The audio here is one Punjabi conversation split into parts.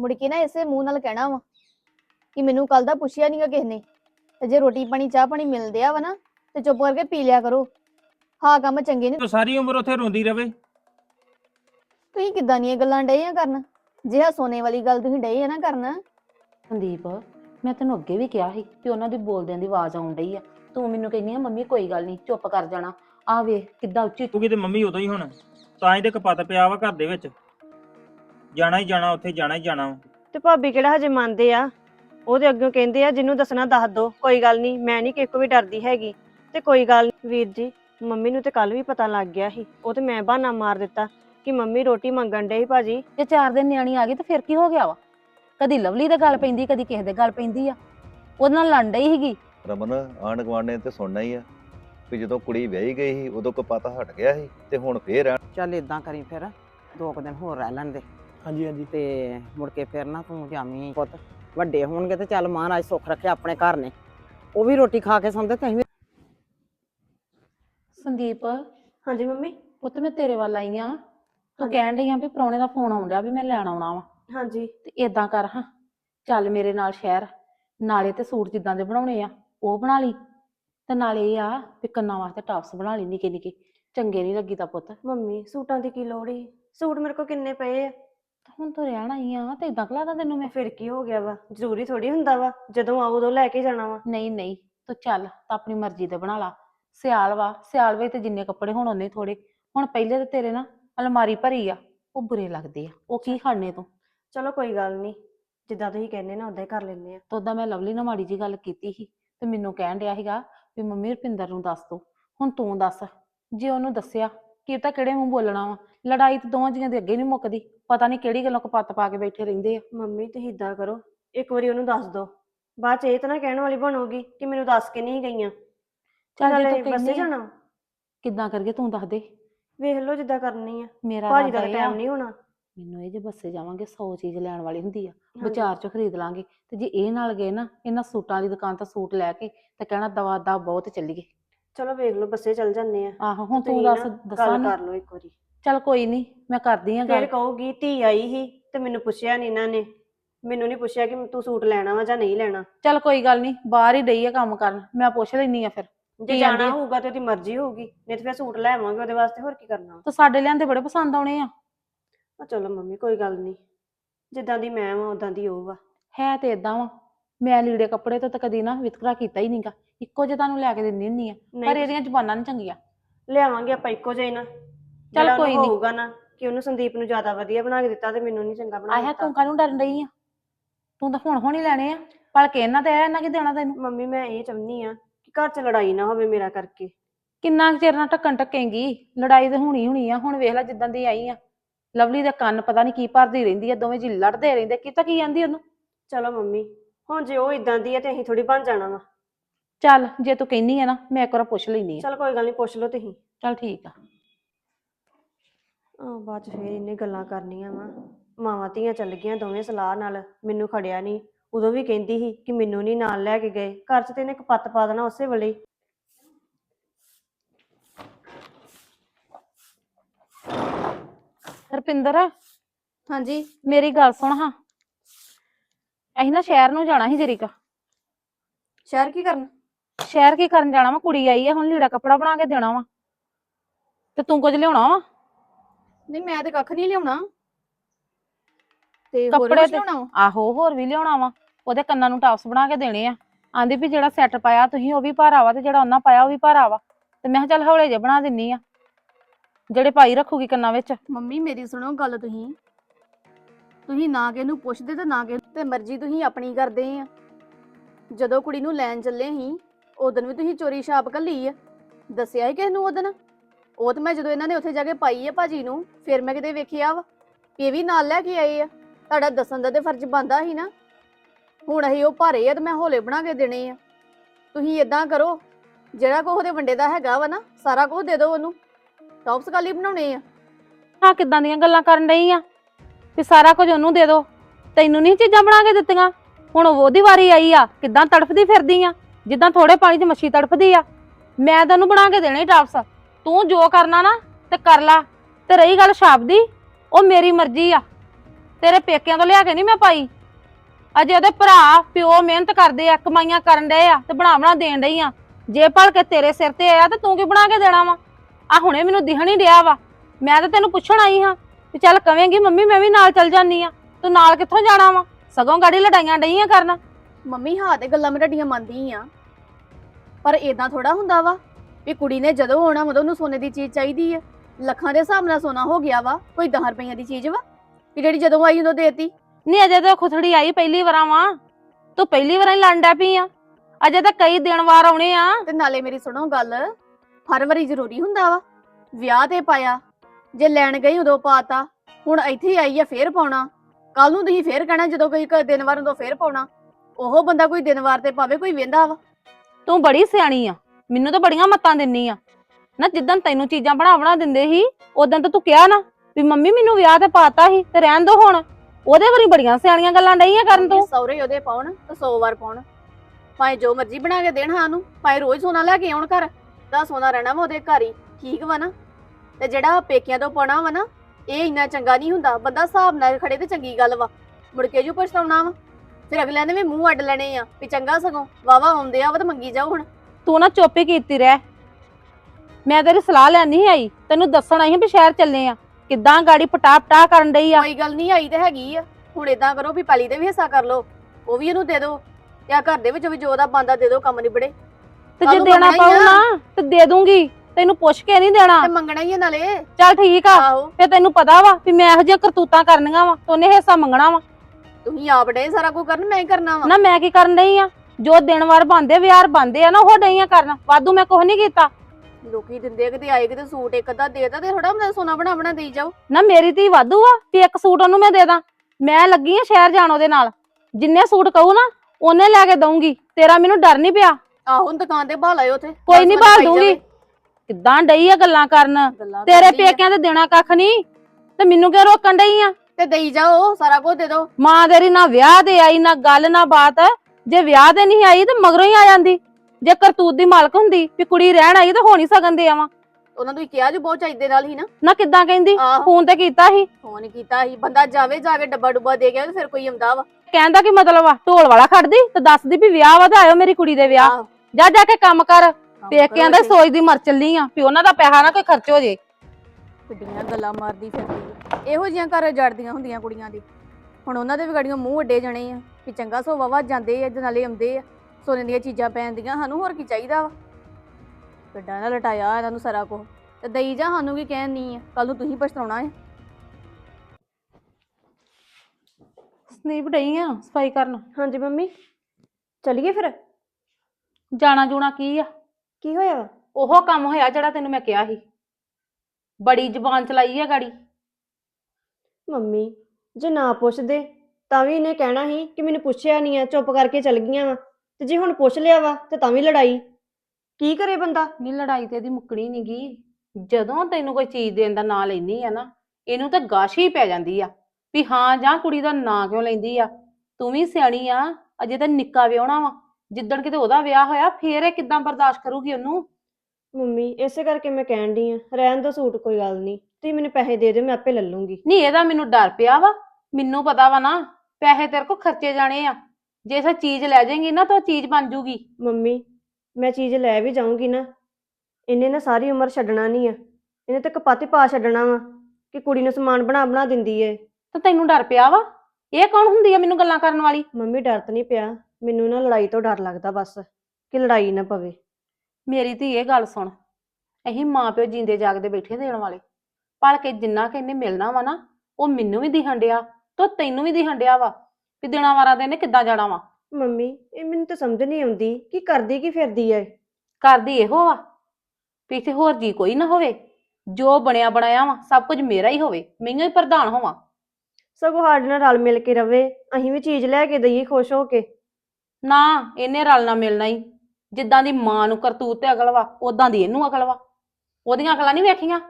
ਮੁੜ ਕੇ ਨਾ ਇਸੇ ਮੂੰਹ ਨਾਲ ਕਹਿਣਾ ਵਾ ਕਿ ਮੈਨੂੰ ਕੱਲ ਦਾ ਪੁੱਛਿਆ ਨਹੀਂਗਾ ਕਿਸ ਨੇ। ਤੇ ਜੇ ਰੋਟੀ ਪਾਣੀ ਚਾਹ ਪਾਣੀ ਮਿਲਦੇ ਆ ਵਾ ਨਾ ਤੇ ਚੁੱਪ ਕਰਕੇ ਪੀ ਲਿਆ ਕਰੋ। ਹਾਂ ਕੰਮ ਚੰਗੇ ਨੇ। ਤੂੰ ਸਾਰੀ ਉਮਰ ਉੱਥੇ ਰੋਂਦੀ ਰਵੇ। ਤੁਸੀਂ ਕਿੱਦਾਂ ਦੀਆਂ ਗੱਲਾਂ ਡਏ ਆ ਕਰਨ? ਜੇ ਆ ਸੋਨੇ ਵਾਲੀ ਗੱਲ ਤੁਸੀਂ ਡਏ ਆ ਨਾ ਕਰਨ। ਸੰਦੀਪ ਮੈਂ ਤੈਨੂੰ ਅੱਗੇ ਵੀ ਕਿਹਾ ਸੀ ਕਿ ਉਹਨਾਂ ਦੀ ਬੋਲਦਿਆਂ ਦੀ ਆਵਾਜ਼ ਆਉਣ ਡਈ ਆ। ਤੂੰ ਮੈਨੂੰ ਕਹਿੰਦੀ ਆ ਮੰਮੀ ਕੋਈ ਗੱਲ ਨਹੀਂ ਚੁੱਪ ਕਰ ਜਾਣਾ। ਆ ਵੇਖ ਕਿੱਦਾਂ ਉੱਚੀ ਤੂੰ ਕਿਤੇ ਮੰਮੀ ਉਦੋਂ ਹੀ ਹੁਣ। ਤਾਂ ਹੀ ਤੇ ਕਪੱਤ ਪਿਆ ਵਾ ਘਰ ਦੇ ਵਿੱਚ। ਜਾਣਾ ਹੀ ਜਾਣਾ ਉੱਥੇ ਜਾਣਾ ਹੀ ਜਾਣਾ ਵਾ। ਤੇ ਭਾਬੀ ਕਿਹੜਾ ਹਜੇ ਮੰਨਦੇ ਆ? ਉਹਦੇ ਅੱਗੇ ਕਹਿੰਦੇ ਆ ਜਿਹਨੂੰ ਦੱਸਣਾ ਦੱਸ ਦੋ ਕੋਈ ਗੱਲ ਨਹੀਂ ਮੈਂ ਨਹੀਂ ਕਿਸੇ ਕੋ ਵੀ ਡਰਦੀ ਹੈਗੀ। ਤੇ ਕੋਈ ਗੱਲ ਨੀ, ਵੀਰ ਜੀ ਮੰਮੀ ਨੂੰ ਤੇ ਕੱਲ ਵੀ ਪਤਾ ਲੱਗ ਗਿਆ ਸੀ। ਉਹ ਤੇ ਮੈਂ ਬਹਾਨਾ ਮਾਰ ਦਿੱਤਾ ਕਿ ਮੰਮੀ ਰੋਟੀ ਮੰਗਣ ਡੇ ਸੀ ਭਾਜੀ। ਜੇ ਚਾਰ ਦਿਨ ਨਿਆਣੀ ਆ ਗਈ ਤਾਂ ਫਿਰ ਕੀ ਹੋ ਗਿਆ ਵਾ? ਕਦੀ ਲਵਲੀ ਦੇ ਗੱਲ ਪੈਂਦੀ ਕਦੀ ਕਿਸੇ ਦੇ ਗੱਲ ਪੈਂਦੀ ਆ। ਉਹਦੇ ਨਾਲ ਲੜ ਡਈ ਸੀਗੀ। ਰਮਨ ਆਂਢ ਗੁਆਂਢ ਨੇ ਤੇ ਸੁਣਨਾ ਹੀ ਆ ਵੀ ਜਦੋਂ ਕੁੜੀ ਵਿਆਹੀ ਗਈ ਸੀ ਉਦੋਂ ਕੋ ਪਤਾ ਹਟ ਗਿਆ ਸੀ ਤੇ ਹੁਣ ਫੇਰ ਆ। ਚੱਲ ਇਦਾਂ ਕਰੀ ਫਿਰ ਦੋ ਕੁ ਦਿਨ ਹੋਰ ਰਹਿ ਲੈਣ ਦੇ। ਹਾਂਜੀ ਹਾਂਜੀ। ਤੇ ਮੁੜ ਕੇ ਫਿਰ ਨਾ ਤੂੰ ਜਾਵੀਂ ਪੁੱਤ। ਵੱਡੇ ਹੋਣਗੇ ਤੇ ਚੱਲ ਮਹਾਰਾਜ ਸੁੱਖ ਰੱਖੇ ਆਪਣੇ ਘਰ ਨੇ। ਉਹ ਵੀ ਰੋਟੀ ਖਾ ਕੇ ਸੌਂਦੇ ਤੇ ਅਸੀਂ ਵੀ? ਸੰਦੀਪ ਹਾਂਜੀ ਮੰਮੀ। ਪੁੱਤ ਮੈਂ ਤੇਰੇ ਵੱਲ ਆਈ ਆ। ਤੂੰ ਕਹਿਣ ਡਈ ਆ ਵੀ ਪ੍ਰਾਹੁਣੇ ਦਾ ਫੋਨ ਡਿਆ ਵੀ ਮੈਂ ਲੈਣ ਆਉਣਾ ਵਾ। ਹਾਂਜੀ। ਤੇ ਏਦਾਂ ਕਰ ਹਾਂ ਚੱਲ ਮੇਰੇ ਨਾਲ ਸ਼ਹਿਰ। ਨਾਲੇ ਤੇ ਸੂਟ ਜਿੱਦਾਂ ਦੇ ਬਣਾਉਣੇ ਆ ਉਹ ਬਣਾ ਲਈ। ਤੇ ਨਾਲੇ ਇਹ ਆ ਵੀ ਕੰਨਾਂ ਵਾਸਤੇ ਟਾਪਸ ਬਣਾ ਲਈ ਨਿੱਕੇ ਨਿੱਕੇ ਚੰਗੇ ਨਹੀਂ ਲੱਗੀ ਤਾਂ ਪੁੱਤ। ਮੰਮੀ ਸੂਟਾਂ ਦੀ ਕੀ ਲੋੜ ਈ? ਸੂਟ ਮੇਰੇ ਕੋਲ ਕਿੰਨੇ ਪਏ ਆ? ਹੁਣ ਤੂੰ ਰਹਿਣਾ ਹੀ ਆ ਤੇ ਏਦਾਂ ਕਲਾ ਤੈਨੂੰ ਮੈਂ। ਫਿਰ ਕੀ ਹੋ ਗਿਆ ਵਾ? ਜ਼ਰੂਰੀ ਥੋੜੀ ਹੁੰਦਾ ਵਾ ਜਦੋਂ ਆਉ ਉਦੋਂ ਲੈ ਕੇ ਜਾਣਾ ਵਾ। ਨਹੀਂ ਨਹੀਂ ਤੂੰ ਚੱਲ ਤਾਂ ਆਪਣੀ ਮਰਜ਼ੀ ਦੇ ਬਣਾ ਲਾ। ਸਿਆਲ ਵਾ ਸਿਆਲ ਵਿੱਚ ਤੇ ਜਿੰਨੇ ਕੱਪੜੇ ਹੁਣ ਉਹਨੇ ਥੋੜੇ ਹੁਣ ਪਹਿਲੇ ਤੇ ਤੇਰੇ ਨਾ ਅਲਮਾਰੀ ਭਰੀ ਆ ਉਹ ਬੁਰੇ ਲੱਗਦੇ ਆ। ਉਹ ਕੀ ਖੜਨੇ ਤੂੰ? ਚਲੋ ਕੋਈ ਗੱਲ ਨਹੀਂ ਜਿੱਦਾਂ ਤੁਸੀਂ ਕਹਿੰਦੇ ਨਾ ਉਦਾਂ ਹੀ ਕਰ ਲੈਂਦੇ ਆ। ਤਾਂ ਉਦਾਂ ਮੈਂ ਲਵਲੀ ਨਾਲ ਮਾੜੀ ਜੀ ਗੱਲ ਕੀਤੀ ਸੀ ਤੇ ਮੈਨੂੰ ਕਹਿਣ ਡਿਆ ਸੀਗਾ ਵੀ ਮੰਮੀ ਰੁਪਿੰਦਰ ਨੂੰ ਦੱਸ ਦੋ ਹੁਣ ਤੂੰ ਦੱਸ ਜੇ ਉਹਨੂੰ ਦੱਸਿਆ ਕੀ ਤਾਂ ਕਿਹੜੇ ਮੂੰਹ ਬੋਲਣਾ ਵਾ। ਲੜਾਈ ਤਾਂ ਦੋਵਾਂ ਜੀਆਂ ਦੇ ਅੱਗੇ ਨਹੀਂ ਮੁੱਕਦੀ। ਪਤਾ ਨਹੀਂ ਕਿਹੜੀ ਗੱਲੋਂ ਕਪੱਤ ਪਾ ਕੇ ਬੈਠੇ ਰਹਿੰਦੇ ਆ। ਮੰਮੀ ਤੁਸੀਂ ਇਦਾਂ ਕਰੋ। ਇੱਕ ਵਾਰੀ ਉਹਨੂੰ ਦੱਸ ਦਿਓ। ਬਾਅਦ ਚ ਇਹ ਤਾਂ ਨਾ ਕਹਿਣ ਵਾਲੀ ਬਣੂਗੀ ਕਿ ਮੈਨੂੰ ਦੱਸ ਕੇ ਨਹੀਂ ਗਈਆਂ। ਚੱਲ ਜੇ ਤੂੰ ਬੱਸੇ ਕਹਿੰਦੀ ਆ, ਜਾਣਾ। ਕਿੱਦਾਂ ਕਰਕੇ ਤੂੰ ਦੱਸ ਦੇ। ਵੇਖ ਲਓ ਜਿੱਦਾਂ ਕਰਨੀ ਆ। ਮੇਰਾ ਭਾਜੀ ਦਾ ਇਰਾਦਾ ਇਹ ਆ, ਟਾਈਮ ਨਹੀਂ ਹੋਣਾ। ਮੈਨੂੰ ਇਹ ਜੇ ਬੱਸੇ ਜਾਵਾਂਗੇ 100 ਚੀਜ਼ ਲੈਣ ਵਾਲੀ ਹੁੰਦੀ ਆ। ਬਾਜ਼ਾਰ ਚੋਂ ਖਰੀਦ ਲਾਂਗੇ। ਤੇ ਜੇ ਇਹ ਨਾਲ ਗਏ ਨਾ ਇਹਨਾਂ ਸੂਟਾਂ ਦੀ ਦੁਕਾਨ ਤੋਂ ਸੂਟ ਲੈ ਕੇ ਤੇ ਕਹਿਣਾ ਦਵਾ ਦਾ ਬਹੁਤ ਚੱਲੀਏ। ਚਲੋ ਵੇਖ ਲਓ ਬੱਸੇ ਚੱਲ ਜੰਨੇ ਆ। ਆਹੋ ਹੁਣ ਤੂੰ ਤੁਸੀਂ ਦੱਸ ਨਾ ਦੱਸਾਂ ਗੱਲ ਨੀ? ਕਰ ਲਓ ਇੱਕ ਵਾਰੀ। ਚੱਲ ਕੋਈ ਨਹੀਂ ਮੈਂ ਕਰਦੀ ਆ ਫਿਰ ਗੱਲ ਕਹੂਗੀ ਧੀ ਆਈ ਸੀ ਤੇ ਮੈਨੂੰ ਪੁੱਛਿਆ ਨਹੀਂ ਇਹਨਾਂ ਨੇ। ਮੈਨੂੰ ਨਹੀਂ ਪੁੱਛਿਆ ਕਿ ਤੂੰ ਸੂਟ ਲੈਣਾ ਵਾ ਜਾਂ ਨਹੀਂ ਲੈਣਾ। ਚੱਲ ਕੋਈ ਗੱਲ ਨਹੀਂ ਬਾਹਰ ਹੀ ਡਈ ਆ ਕੰਮ ਕਰਨ। ਮੈਂ ਪੁੱਛ ਲੈਣੀ ਆ ਫਿਰ ਜੇ ਕੀ ਜਾਣਾ ਆ? ਹੋਊਗਾ ਤੇ ਉਹਦੀ ਮਰਜ਼ੀ ਹੋਊਗੀ ਨਹੀਂ ਤੇ ਫਿਰ ਸੂਟ ਲੈ ਆਵਾਂਗੇ ਉਹਦੇ ਵਾਸਤੇ ਹੋਰ ਕੀ ਕਰਨਾ ਵਾ। ਤਾਂ ਸਾਡੇ ਲਿਆਂਦੇ ਬੜੇ ਪਸੰਦ ਆਉਣੇ ਆ। ਆ ਚਲੋ ਮੰਮੀ ਕੋਈ ਗੱਲ ਨਹੀਂ ਜਿੱਦਾਂ ਦੀ ਮੈਂ ਵਾਂ ਉਦਾਂ ਦੀ ਉਹ ਵਾ। ਹੈ ਤੇ ਇਦਾਂ ਵਾ। ਮੈਂ ਲੀੜੇ ਕੱਪੜੇ ਤੋਂ ਤਾਂ ਕਦੀ ਨਾ ਵਿਤਕਰਾ ਕੀਤਾ ਹੀ ਨਹੀਂਗਾ ਇੱਕੋ ਜਿਹਾ ਤੁਹਾਨੂੰ ਲੈ ਕੇ ਦਿੰਦੀ ਹੁੰਦੀ ਆ। ਪਰ ਨਹੀਂ। ਇਹਦੀਆਂ ਜ਼ਬਾਨਾਂ ਨਹੀਂ ਚੰਗੀਆਂ। ਲਿਆਵਾਂਗੇ ਆਪਾਂ ਇੱਕੋ ਜਿਹੇ ਨਾ। ਚੱਲ ਜਿਹੜਾ ਕੋਈ ਉਹਨੂੰ ਨੀ। ਹੋਊਗਾ ਨਾ ਕਿ ਉਹਨੂੰ ਸੰਦੀਪ ਨੂੰ ਜ਼ਿਆਦਾ ਵਧੀਆ ਬਣਾ ਕੇ ਦਿੱਤਾ ਤੇ ਮੈਨੂੰ ਨਹੀਂ ਚੰਗਾ ਬਣਾ ਆਇਆ ਦਿੱਤਾ। ਤੂੰ ਕਾਹਨੂੰ ਡਰਨ ਰਹੀ ਆ? ਤੂੰ ਤਾਂ ਹੁਣ ਹੁਣ ਹੀ ਲੈਣੇ ਆ। ਪਰ ਕੇ ਇਹਨਾਂ ਤੇ ਆ ਇਹਨਾਂ ਕੀ ਦੇਣਾ ਤੈਨੂੰ? ਮੰਮੀ ਮੈਂ ਇਹ ਚਾਹੁੰਦੀ ਆ ਕਿ ਘਰ 'ਚ ਲੜਾਈ ਨਾ ਹੋਵੇ ਮੇਰਾ ਕਰਕੇ। ਕਿੰਨਾ ਕੁ ਚਿਰ ਨਾਲ ਢੱਕਣ ਢੱਕੇਂਗੀ? ਲੜਾਈ ਤੇ ਹੋਣੀ ਹੋਣੀ ਆ ਹੁਣ ਵੇਖ ਲੈ ਜਿੱਦਾਂ ਦੀ ਆਈ ਆ। ਲਵਲੀ ਦੇ ਕੰਨ ਪਤਾ ਨਹੀਂ ਕੀ ਭਰਦੀ ਰਹਿੰਦੀ ਆ ਦੋਵੇਂ ਜੀ ਲੜਦੇ ਰਹਿੰਦੇ ਕੀ ਤਾਂ ਕੀ ਆਂਦੀ ਉਹਨੂੰ? ਚਲੋ ਮੰਮੀ ਹੁਣ ਜੇ ਉਹ ਇਦਾਂ ਦੀ ਆ ਤੇ ਅਸੀਂ ਥੋੜੀ ਬਣ ਜਾਣਾ ਵਾ। ਚੱਲ ਜੇ ਤੂੰ ਕਹਿੰਦੀ ਆ ਨਾ ਮੈਂ ਇੱਕ ਵਾਰ ਪੁੱਛ ਲੈਣੀ ਆ। ਚਲ ਕੋਈ ਗੱਲ ਨਹੀਂ ਪੁੱਛ ਲਓ ਤੁਸੀਂ। ਚੱਲ ਠੀਕ ਆ। ਆ ਬਾਅਦ ਚ ਫੇਰ ਇਹਨੇ ਗੱਲਾਂ ਕਰਨੀਆਂ ਵਾ। ਮਾਵਾਂ ਧੀਆਂ ਚੱਲ ਗਈਆਂ ਦੋਵੇਂ ਸਲਾਹ ਨਾਲ ਮੈਨੂੰ ਖੜਿਆ ਨਹੀਂ ਉਦੋਂ ਵੀ ਕਹਿੰਦੀ ਸੀ ਕਿ ਮੈਨੂੰ ਨਹੀਂ ਨਾਲ ਲੈ ਕੇ ਗਏ। ਘਰ 'ਚ ਤੇ ਇਹਨੇ ਕਪੱਤ ਪਾ ਦੇਣਾ ਉਸੇ ਵੇਲੇ ਹੀ। ਰਪਿੰਦਰ ਹਾਂਜੀ। ਮੇਰੀ ਗੱਲ ਸੁਣ ਹਾਂ। ਅਸੀਂ ਨਾ ਸ਼ਹਿਰ ਨੂੰ ਜਾਣਾ ਸੀ ਜਰੀਕਾ ਸ਼ਹਿਰ ਕੀ ਕਰਨ? ਸ਼ਹਿਰ ਕੀ ਕਰਨ ਜਾਣਾ ਵਾ? ਕੁੜੀ ਆਈ ਆ ਹੁਣ ਲੀੜਾ ਕੱਪੜਾ ਬਣਾ ਕੇ ਦੇਣਾ ਵਾ। ਤੇ ਤੂੰ ਕੁਝ ਲਿਆਉਣਾ ਵਾ? ਨਹੀਂ ਮੈਂ ਤੇ ਕੱਖ ਨਹੀਂ ਲਿਆਉਣਾ। ਤੇ ਹੋਰ ਕੱਪੜੇ ਕੁਝ ਤੇ- ਲਿਆਉਣਾ ਵਾ? ਆਹੋ ਹੋਰ ਵੀ ਲਿਆਉਣਾ ਵਾ। ਉਹਦੇ ਕੰਨਾਂ ਨੂੰ ਟਾਪਸ ਬਣਾ ਕੇ ਦੇਣੇ ਆ। ਆਂਦੀ ਵੀ ਜਿਹੜਾ ਸੈੱਟ ਪਾਇਆ ਤੁਸੀਂ ਉਹ ਵੀ ਭਾਰਾ ਵਾ ਤੇ ਜਿਹੜਾ ਉਹਨਾਂ ਪਾਇਆ ਉਹ ਵੀ ਭਾਰਾ ਵਾ। ਤੇ ਮੈਂ ਕਿਹਾ ਚੱਲ ਹੌਲੇ ਜੇ ਬਣਾ ਦਿੰਨੀ ਆ। ਜਿਹੜੇ ਪਾਈ ਰੱਖੂਗੀ ਕੰਨਾਂ ਵਿੱਚ। ਮੰਮੀ ਮੇਰੀ ਸੁਣੋ ਗੱਲ ਤੁਸੀਂ। ਤੁਸੀਂ ਨਾ ਕਿ ਇਹਨੂੰ ਪੁੱਛਦੇ ਤੇ ਨਾ ਕਿ ਤੇ ਮਰਜ਼ੀ ਤੁਸੀਂ ਆਪਣੀ ਕਰਦੇ ਆ। ਜਦੋਂ ਕੁੜੀ ਨੂੰ ਲੈਣ ਚੱਲੇ ਸੀ ਉਦੋਂ ਵੀ ਤੁਸੀਂ ਚੋਰੀ ਛਾਪ ਕੱਲੀ ਆ। ਦੱਸਿਆ ਹੀ ਕਿਸ ਨੂੰ ਉਦੋਂ? ਉਹ ਤੇ ਮੈਂ ਜਦੋਂ ਇਹਨਾਂ ਨੇ ਉੱਥੇ ਜਾ ਕੇ ਪਾਈ ਆ ਭਾਜੀ ਨੂੰ, ਫਿਰ ਮੈਂ ਕਿਤੇ ਵੇਖਿਆ ਵਾ ਵੀ ਇਹ ਵੀ ਨਾਲ ਲੈ ਕੇ ਆਏ ਆ। ਤੁਹਾਡਾ ਦੱਸਣ ਦਾ ਤੇ ਫਰਜ਼ ਬੰਦਾ ਸੀ ਨਾ। ਹੁਣ ਅਸੀਂ ਉਹ ਭਾਰੇ ਆ ਤੇ ਮੈਂ ਹੌਲੇ ਬਣਾ ਕੇ ਦੇਣੇ ਆ। ਤੁਸੀਂ ਇਦਾਂ ਕਰੋ, ਜਿਹੜਾ ਕੋ ਉਹਦੇ ਵੰਡੇ ਦਾ ਹੈਗਾ ਵਾ ਨਾ, ਸਾਰਾ ਕੁਝ ਦੇ ਦਿਓ ਉਹਨੂੰ। ਟੌਪਸ ਕਾਲੀ ਬਣਾਉਣੇ ਆ। ਹਾਂ ਕਿਦਾਂ ਦੀਆਂ ਗੱਲਾਂ ਕਰਨ ਡਈ ਆ? ਵੀ ਸਾਰਾ ਕੁਝ ਉਹਨੂੰ ਦੇ ਦੋ ਤੈਨੂੰ ਨਹੀਂ ਚੀਜ਼ਾਂ ਬਣਾ ਕੇ ਦਿੱਤੀਆਂ? ਹੁਣ ਉਹਦੀ ਵਾਰੀ ਆਈ ਆ, ਕਿੱਦਾਂ ਤੜਫਦੀ ਫਿਰਦੀ ਆ? ਜਿੱਦਾਂ ਥੋੜੇ ਪਾਣੀ 'ਚ ਮੱਛੀ ਤੜਫਦੀ ਆ। ਮੈਂ ਤੈਨੂੰ ਬਣਾ ਕੇ ਦੇਣੇ ਟਾਪਸ। ਤੂੰ ਜੋ ਕਰਨਾ ਨਾ ਤੇ ਕਰ ਲਾ। ਤੇ ਰਹੀ ਗੱਲ ਛਾਪ ਦੀ, ਉਹ ਮੇਰੀ ਮਰਜ਼ੀ ਆ। ਤੇਰੇ ਪੇਕਿਆਂ ਤੋਂ ਲਿਆ ਕੇ ਨਹੀਂ ਮੈਂ ਪਾਈ। ਅਜੇ ਉਹਦੇ ਭਰਾ, ਪਿਓ ਮਿਹਨਤ ਕਰਦੇ ਆ, ਕਮਾਈਆਂ ਕਰਨ ਡਏ ਆ ਤੇ ਬਣਾ ਬਣਾ ਦੇਣ ਡਈ ਆ। ਜੇ ਭਲ ਕੇ ਤੇਰੇ ਸਿਰ ਤੇ ਆਇਆ ਤੇ ਤੂੰ ਕੀ ਬਣਾ ਕੇ ਦੇਣਾ ਵਾ? ਆ ਹੁਣੇ ਮੈਨੂੰ ਦਿਖਣ ਹੀ ਡਿਆ ਵਾ। ਮੈਂ ਤਾਂ ਤੈਨੂੰ ਪੁੱਛਣ ਆਈ ਹਾਂ ਵੀ ਚੱਲ ਕਵੇਂਗੀ, ਮੰਮੀ ਮੈਂ ਵੀ ਨਾਲ ਚੱਲ ਜਾਨੀ ਆ। ਤੂੰ ਨਾਲ ਕਿੱਥੋਂ ਜਾਣਾ ਵਾ? ਸਗੋਂ ਗਾੜੀ ਲੜਾਈਆਂ ਡਈਆਂ ਕਰਨ। ਮੰਮੀ, ਹਾਂ ਤੇ ਗੱਲਾਂ ਮੈਂ ਤੁਹਾਡੀਆਂ ਮੰਨਦੀ ਆ। ਪਰ ਇਦਾਂ ਥੋੜਾ ਹੁੰਦਾ ਵਾ ਵੀ ਕੁੜੀ ਨੇ ਜਦੋਂ ਆਉਣਾ ਉਦੋਂ ਉਹਨੂੰ ਸੋਨੇ ਦੀ ਚੀਜ਼ ਚਾਹੀਦੀ ਆ। ਲੱਖਾਂ ਦੇ ਹਿਸਾਬ ਨਾਲ ਸੋਨਾ ਹੋ ਗਿਆ ਵਾ ਕੋਈ 10 ਰੁਪਈਆਂ ਦੀ ਚੀਜ਼ ਵਾ। ਵੀ ਜਿਹੜੀ ਜਦੋਂ ਆਈ ਉਦੋਂ ਦੇਤੀ। ਨਹੀਂ ਅਜੇ ਤਾਂ ਖੁਥੜੀ ਆਈ ਪਹਿਲੀ ਵਾਰਾਂ ਵਾ। ਤੂੰ ਪਹਿਲੀ ਵਾਰਾਂ ਹੀ ਲੰਡਾ ਪਈ ਆ। ਅਜੇ ਤਾਂ ਕਈ ਦਿਨ ਵਾਰ ਆਉਣੇ ਆ। ਤੇ ਨਾਲੇ ਮੇਰੀ ਸੁਣੋ ਗੱਲ ਹਰ ਵਾਰੀ ਜ਼ਰੂਰੀ ਹੁੰਦਾ ਵਾ। ਵਿਆਹ ਤੇ ਪਾਇਆ ਜੇ ਲੈਣ ਗਈ ਉਦੋਂ ਪਾਤਾ ਹੁਣ ਇੱਥੇ ਆਈ ਆ ਫੇਰ ਪਾਉਣਾ। ਕੱਲ ਨੂੰ ਤੁਸੀਂ ਫੇਰ ਕਹਿਣਾ ਜਦੋਂ ਕੋਈ ਕ- ਦਿਨ ਵਾਰ ਉਦੋਂ ਫੇਰ ਪਾਉਣਾ। ਉਹ ਬੰਦਾ ਕੋਈ ਦਿਨ ਵਾਰ ਤੇ ਪਾਵੇ ਕੋਈ ਵੇਂਦਾ ਵਾ। ਤੂੰ ਬੜੀ ਸਿਆਣੀ ਆ। ਮੈਨੂੰ ਤਾਂ ਬੜੀਆਂ ਮੱਤਾਂ ਦਿੰਨੀ ਆ। ਨਾ ਜਿੱਦਣ ਤੈਨੂੰ ਚੀਜ਼ਾਂ ਬਣਾ ਬਣਾ ਦਿੰਦੇ ਸੀ ਉਦੋਂ ਤਾਂ ਤੂੰ ਕਿਹਾ ਨਾ ਵੀ ਮੰਮੀ ਮੈਨੂੰ ਵਿਆਹ ਤੇ ਪਾਤਾ ਸੀ ਤੇ ਰਹਿਣ ਦੋ ਹੁਣ। ਉਹਦੇ ਵਾਰੀ ਬੜੀਆਂ ਸਿਆਣੀਆਂ ਗੱਲਾਂ ਡਈਆਂ ਕਰਨ ਤੂੰ। ਸਹੁਰੇ ਉਹਦੇ ਪਾਉਣ ਤੇ 100 ਵਾਰ ਪਾਉਣ। ਭਾਵੇਂ ਜੋ ਮਰਜ਼ੀ ਬਣਾ ਕੇ ਦੇਣ ਸਾਨੂੰ ਭਾਵੇਂ ਰੋਜ਼ ਸੋਨਾ ਲੈ ਕੇ ਆਉਣ ਘਰ ਦਾ ਸੋਨਾ ਰਹਿਣਾ ਵਾ ਉਹਦੇ ਘਰ ਹੀ, ਠੀਕ ਵਾ ਨਾ? ਤੇ ਜਿਹੜਾ ਪੇਕਿਆਂ ਤੋਂ ਪਾਉਣਾ ਵਾ ਨਾ, ਇਹ ਇੰਨਾ ਚੰਗਾ ਨਹੀਂ ਹੁੰਦਾ। ਬੰਦਾ ਹਿਸਾਬ ਨਾਲ ਖੜੇ ਤੇ ਚੰਗੀ ਗੱਲ ਵਾ। ਮੁੜ ਕੇ ਜੂ ਪਛਤਾਉਣਾ ਵਾ। ਫਿਰ ਅਗਲਿਆਂ ਨੇ ਵੀ ਮੂੰਹ ਅੱਡ ਲੈਣੇ ਆ, ਵੀ ਚੰਗਾ ਸਗੋਂ ਵਾਵਾ ਆਉਂਦੇ ਆ ਵਾ ਤੇ ਮੰਗੀ ਜਾਓ ਹੁਣ। ਤੂੰ ਨਾ ਚੁੱਪ ਹੀ ਕੀਤੀ ਰਹਿ। ਮੈਂ ਤੇਰੀ ਸਲਾਹ ਲੈਣ ਨਹੀਂ ਆਈ। ਤੈਨੂੰ ਦੱਸਣ ਆਈ ਹਾਂ ਵੀ ਸ਼ਹਿਰ ਚੱਲੇ ਆ। ਕਿੱਦਾਂ ਗਾੜੀ ਪਟਾ ਪਟਾ ਕਰਨ ਡਈ ਆ? ਕੋਈ ਗੱਲ ਨਹੀਂ ਆਈ ਤੇ ਹੈਗੀ ਆ। ਹੁਣ ਇਦਾਂ ਕਰੋ ਵੀ ਪੈਲੀ ਦੇ ਵੀ ਹਿੱਸਾ ਕਰ ਲਓ। ਉਹ ਵੀ ਇਹਨੂੰ ਦੇ ਦਿਓ। ਤੇ ਆ ਘਰ ਦੇ ਵਿੱਚ ਵੀ ਜੋ ਉਹਦਾ ਬੰਦਾ ਦੇ ਦਿਓ ਕੰਮ ਨਿਬੜੇ। ਤੇ ਜੇ ਦੇਣਾ ਮੰਗਣਾ ਹੀ ਨਾ ਤੇ ਦੇ ਦੂੰਗੀ। ਤੈਨੂੰ ਪੁੱਛ ਕੇ ਨਹੀਂ ਦੇਣਾ। ਤੇ ਮੰਗਣਾ ਹੀ ਆ ਨਾਲੇ। ਚੱਲ ਠੀਕ ਆ। ਆਹੋ। ਫੇ ਤੈਨੂੰ ਪਤਾ ਵਾ ਵੀ ਮੈਂ ਇਹੋ ਜਿਹੀਆਂ ਕਰਤੂਤਾਂ ਕਰਨੀਆਂ ਵਾ ਤੇ ਉਹਨੇ ਹਿੱਸਾ ਮੰਗਣਾ ਵਾ। ਤੁਸੀਂ ਆਪ ਡੇ ਸਾਰਾ ਕੁਝ ਕਰਨ ਮੈਂ ਹੀ ਕਰਨਾ ਵਾ। ਨਾ ਮੈਂ ਕੀ ਕਰਨ ਡਈ ਆ? ਜੋ ਦਿਨ ਵਾਰ ਬੰਦੇ ਵਿਆਹ ਬੰਦੇ ਆ ਨਾ ਉਹ ਡਈ ਆ ਕਰਨ। ਵਾਧੂ ਮੈਂ ਕੁਝ ਨਹੀਂ ਕੀਤਾ। ਲੋਕੀ ਦਿੰਦੇ ਆ ਕਿਤੇ ਆਏ ਕਿਤੇ ਸੂਟ ਇੱਕ ਅੱਧਾ ਦੇਤਾ ਤੇ ਥੋੜਾ ਮੈਂ ਸੋਨਾ ਬਣਾ ਬਣਾ ਦੇਈ ਜਾਓ। ਨਾ ਮੇਰੀ ਧੀ ਵਾਧੂ ਆ ਵੀ ਇੱਕ ਸੂਟ ਉਹਨੂੰ ਮੈਂ ਦੇ ਦਾਂ। ਮੈਂ ਲੱਗੀ ਆ ਸ਼ਹਿਰ ਜਾਣ ਉਹਦੇ ਨਾਲ। ਜਿੰਨੇ ਸੂਟ ਕਹੂ ਨਾ ਉਹਨੇ ਲੈ ਕੇ ਦਊਂਗੀ। ਤੇਰਾ ਮੈਨੂੰ ਡਰ ਨਹੀਂ ਪਿਆ। ਆਹੋ ਹੁਣ ਦੁਕਾਨ ਤੇ ਭਾਲ ਆਇਓ ਉੱਥੇ। ਕੋਈ ਨੀ ਦਸ ਭਾਲ ਪਾਈ ਦੂੰਗੀ। ਕਿੱਦਾਂ ਡਈ ਆ ਗੱਲਾਂ ਕਰਨ? ਗੱਲਾਂ ਤੇਰੇ ਕਰਦੀ ਆ। ਪੇਕਿਆਂ ਤੇ ਦੇਣਾ ਕੱਖ ਨਹੀਂ ਤੇ ਮੈਨੂੰ ਕਿਉਂ ਰੋਕਣ ਡਈ ਆ? ਤੇ ਦੇਈ ਜਾਓ ਸਾਰਾ ਕੁਝ ਦੇ ਦਿਓ ਮਾਂ ਤੇਰੀ ਨਾ ਵਿਆਹ ਦੇ ਆਈ ਨਾ ਗੱਲ ਨਾ ਬਾਤ। ਜੇ ਵਿਆਹ ਦੇ ਨਹੀਂ ਆਈ ਤੇ ਮਗਰੋਂ ਹੀ ਆ ਜਾਂਦੀ। ਜੇ ਕਰਤੂਤ ਦੀ ਮਾਲਕ ਹੁੰਦੀ ਵੀ ਕੁੜੀ ਰਹਿਣ ਆਈ ਤਾਂ ਹੋ ਨਹੀਂ ਸਕਣ ਦੇ ਆਵਾਂ। ਉਹਨਾਂ ਨੂੰ ਕਿਹਾ ਜੋ ਬਹੁਤ ਚਾਹੀਦੇ ਨਾਲ ਹੀ ਨਾ। ਨਾ ਕਿੱਦਾਂ ਕਹਿੰਦੀ? ਆਹੋ। ਫੋਨ ਤੇ ਕੀਤਾ ਸੀ। ਫੋਨ ਕੀਤਾ ਸੀ। ਬੰਦਾ ਜਾਵੇ ਜਾ ਕੇ ਡੱਬਾ ਡੁੱਬਾ ਦੇ ਗਿਆ ਤੇ ਫਿਰ ਕੋਈ ਆਉਂਦਾ ਵਾ। ਕਹਿੰਦਾ ਕੀ ਮਤਲਬ ਆ ਢੋਲ ਵਾਲਾ ਖੜਦੀ ਤੇ ਦੱਸਦੀ ਵੀ ਵਿਆਹ ਵਾ ਤੇ ਆਇਓ ਮੇਰੀ ਕੁੜੀ ਦੇ ਵਿਆਹ। ਆਹੋ, ਜਾ ਜਾ ਕੇ ਕੰਮ ਕਰ। ਪੇਕਿਆਂ ਦਾ ਸੋਚਦੀ ਮਰ ਚੱਲੀ ਆ ਵੀ ਉਹਨਾਂ ਦਾ ਪੈਸਾ ਨਾ ਕੋਈ ਖਰਚ ਹੋ ਜੇ। ਕਿੱਡੀਆਂ ਗੱਲਾਂ ਮਾਰਦੀ ਫਿਰਦੀ ਆ। ਇਹੋ ਜਿਹੀਆਂ ਘਰ ਜੜਦੀਆਂ ਹੁੰਦੀਆਂ ਕੁੜੀਆਂ ਦੀ। ਹੁਣ ਉਹਨਾਂ ਦੇ ਵੀ ਗੜੀਆਂ ਮੂੰਹ ਅੱਡੇ ਜਾਣੇ ਆ। ਕਿ ਚੰਗਾ ਸੋ ਵਾਵਾ ਜਾਂਦੇ ਆ ਜਨਾਲੇ ਆਉਂਦੇ ਆ। ਸੋਨੇ ਦੀਆਂ ਚੀਜ਼ਾਂ ਪੈਂਦੀਆਂ ਸਾਨੂੰ ਹੋਰ ਕੀ ਚਾਹੀਦਾ ਵਾ? ਗੱਡਾ ਨਾ ਲਟਾਇਆ ਇਹਨਾਂ ਨੂੰ ਸਾਰਾ ਕੁਝ ਤੇ ਦਈ ਜਾ ਸਾਨੂੰ ਕੀ ਕਹਿਣ ਨਹੀਂ ਆ ਕੱਲ ਨੂੰ ਤੁਸੀਂ ਪਛਤਾਉਣਾ ਆ। ਸਨੀਪ ਡਈ ਆ ਸਫ਼ਾਈ ਕਰਨ? ਹਾਂਜੀ ਮੰਮੀ। ਚਲੀਏ ਫਿਰ? ਜਾਣਾ ਜੂਣਾ ਕੀ ਆ? ਕੀ ਹੋਇਆ ਵਾ? ਉਹ ਕੰਮ ਹੋਇਆ ਜਿਹੜਾ ਤੈਨੂੰ ਮੈਂ ਕਿਹਾ ਸੀ। ਬੜੀ ਜ਼ਬਾਨ ਚਲਾਈ ਆ ਗਾੜੀ। ਮੰਮੀ ਜੇ ਨਾ ਪੁੱਛਦੇ ਤਾਂ ਵੀ ਇਹਨੇ ਕਹਿਣਾ ਸੀ ਕਿ ਮੈਨੂੰ ਪੁੱਛਿਆ ਨਹੀਂ ਆ ਚੁੱਪ ਕਰਕੇ ਚਲ ਗਈਆਂ ਵਾ। ਤੇ ਜੇ ਹੁਣ ਪੁੱਛ ਲਿਆ ਵਾ ਤੇ ਤਾਂ ਵੀ ਲੜਾਈ। ਕੀ ਕਰੇ ਬੰਦਾ? ਨਹੀਂ ਲੜਾਈ ਤੇ ਇਹਦੀ ਮੁੱਕਣੀ ਨੀ ਗੀ। ਜਦੋਂ ਤੈਨੂੰ ਕੋਈ ਚੀਜ਼ ਦੇਣ ਦਾ ਨਾਂ ਲੈਂਦੀ ਆ ਨਾ ਇਹਨੂੰ ਤਾਂ ਗਾਸ਼ੀ ਪੈ ਜਾਂਦੀ ਆ। ਵੀ ਹਾਂ ਜਾਂ ਕੁੜੀ ਦਾ ਨਾਂ ਕਿਉਂ ਲੈਂਦੀ ਆ? ਤੂੰ ਵੀ ਸਿਆਣੀ ਆ ਅਜੇ ਤਾਂ ਨਿੱਕਾ ਵਿਆਹਣਾ ਵਾ। ਜਿੱਦਣ ਕਿਤੇ ਉਹਦਾ ਵਿਆਹ ਹੋਇਆ ਫੇਰ ਇਹ ਕਿੱਦਾਂ ਬਰਦਾਸ਼ਤ ਕਰੂਗੀ ਉਹਨੂੰ? ਮੰਮੀ ਇਸੇ ਕਰਕੇ ਮੈਂ ਕਹਿਣ ਡਈ ਆ ਰਹਿਣ ਦੋ ਸੂਟ ਕੋਈ ਗੱਲ ਨਹੀਂ ਤੁਸੀਂ ਮੈਨੂੰ ਪੈਸੇ ਦੇ ਦਿਓ ਮੈਂ ਆਪੇ ਲੈ ਲੂੰਗੀ। ਨਹੀਂ ਇਹਦਾ ਮੈਨੂੰ ਡਰ ਪਿਆ ਵਾ। ਮੈਨੂੰ ਪਤਾ ਵਾ ਨਾ ਪੈਸੇ ਤੇਰੇ ਕੋ ਖਰਚੇ ਜਾਣੇ ਆ। ਜੇ ਇਹ ਚੀਜ਼ ਲੈ ਜਾਏਂਗੀ ਨਾ ਤਾਂ ਉਹ ਚੀਜ਼ ਬਣ ਜੂਗੀ। ਮੰਮੀ ਮੈਂ ਚੀਜ਼ ਲੈ ਵੀ ਜਾਊਂਗੀ ਨਾ। ਇਹਨੇ ਨਾ ਸਾਰੀ ਉਮਰ ਛੱਡਣਾ ਨਹੀਂ ਆ। ਇਹਨੇ ਤਾਂ ਕਪਾਤੀ ਪਾ ਛੱਡਣਾ ਵਾ ਕਿ ਕੁੜੀ ਨੂੰ ਸਮਾਨ ਬਣਾ ਬਣਾ ਦਿੰਦੀ ਏ। ਤਾਂ ਤੈਨੂੰ ਡਰ ਪਿਆ ਵਾ? ਇਹ ਕੌਣ ਹੁੰਦੀ ਆ ਮੈਨੂੰ ਗੱਲਾਂ ਕਰਨ ਵਾਲੀ? ਮੰਮੀ ਡਰ ਤਾਂ ਨਹੀਂ ਪਿਆ। ਮੈਨੂੰ ਨਾ ਲੜਾਈ ਤੋਂ ਡਰ ਲੱਗਦਾ ਬਸ ਕਿ ਲੜਾਈ ਨਾ ਪਵੇ। ਮੇਰੀ ਧੀ ਇਹ ਗੱਲ ਸੁਣ। ਅਸੀਂ ਮਾਂ ਪਿਓ ਜਿੰਦੇ ਜਾਗਦੇ ਬੈਠੇ ਦੇਣ ਵਾਲੇ। ਪੜ ਕੇ ਜਿੰਨਾ ਕਿ ਇਹਨੇ ਮਿਲਣਾ ਵਾ ਨਾ ਉਹ ਮੈਨੂੰ ਵੀ ਡਿਆ। ਤੇ ਤੈਨੂੰ ਵੀ ਦਿਹਣ ਡਿਆ ਵਾ ਵੀ ਦਿਨਾਂ ਵਾਰਾਂ ਦੇ ਇਹਨੇ ਕਿੱਦਾਂ ਜਾਣਾ ਵਾ। ਮੰਮੀ ਇਹ ਮੈਨੂੰ ਤਾਂ ਸਮਝ ਨਹੀਂ ਆਉਂਦੀ ਕਿ ਕਰਦੀ ਕੀ ਫਿਰਦੀ ਏ ਕਰਦੀ ਇਹੋ ਵਾ ਵੀ ਇੱਥੇ ਹੋਰ ਜੀ ਕੋਈ ਨਾ ਹੋਵੇ। ਜੋ ਬਣਿਆ ਬਣਾਇਆ ਵਾ ਸਭ ਕੁਝ ਮੇਰਾ ਹੀ ਹੋਵੇ ਮੈਨੂੰ ਹੀ ਪ੍ਰਧਾਨ ਹੋਵਾਂ। ਸਗੋਂ ਸਾਡੇ ਨਾਲ ਰਲ ਮਿਲ ਕੇ ਰਵੇ ਅਸੀਂ ਵੀ ਚੀਜ਼ ਲੈ ਕੇ ਦਈਏ ਖੁਸ਼ ਹੋ ਕੇ। ਨਾ ਇਹਨੇ ਰਲਣਾ ਮਿਲਣਾ ਹੀ। ਜਿੱਦਾਂ ਦੀ ਮਾਂ ਨੂੰ ਕਰਤੂਤ ਤੇ ਅਕਲ ਵਾ ਉਦਾਂ ਦੀ ਇਹਨੂੰ ਅਕਲ ਵਾ। ਉਹਦੀਆਂ ਅਕਲਾਂ ਨਹੀਂ ਵੇਖੀਆਂ।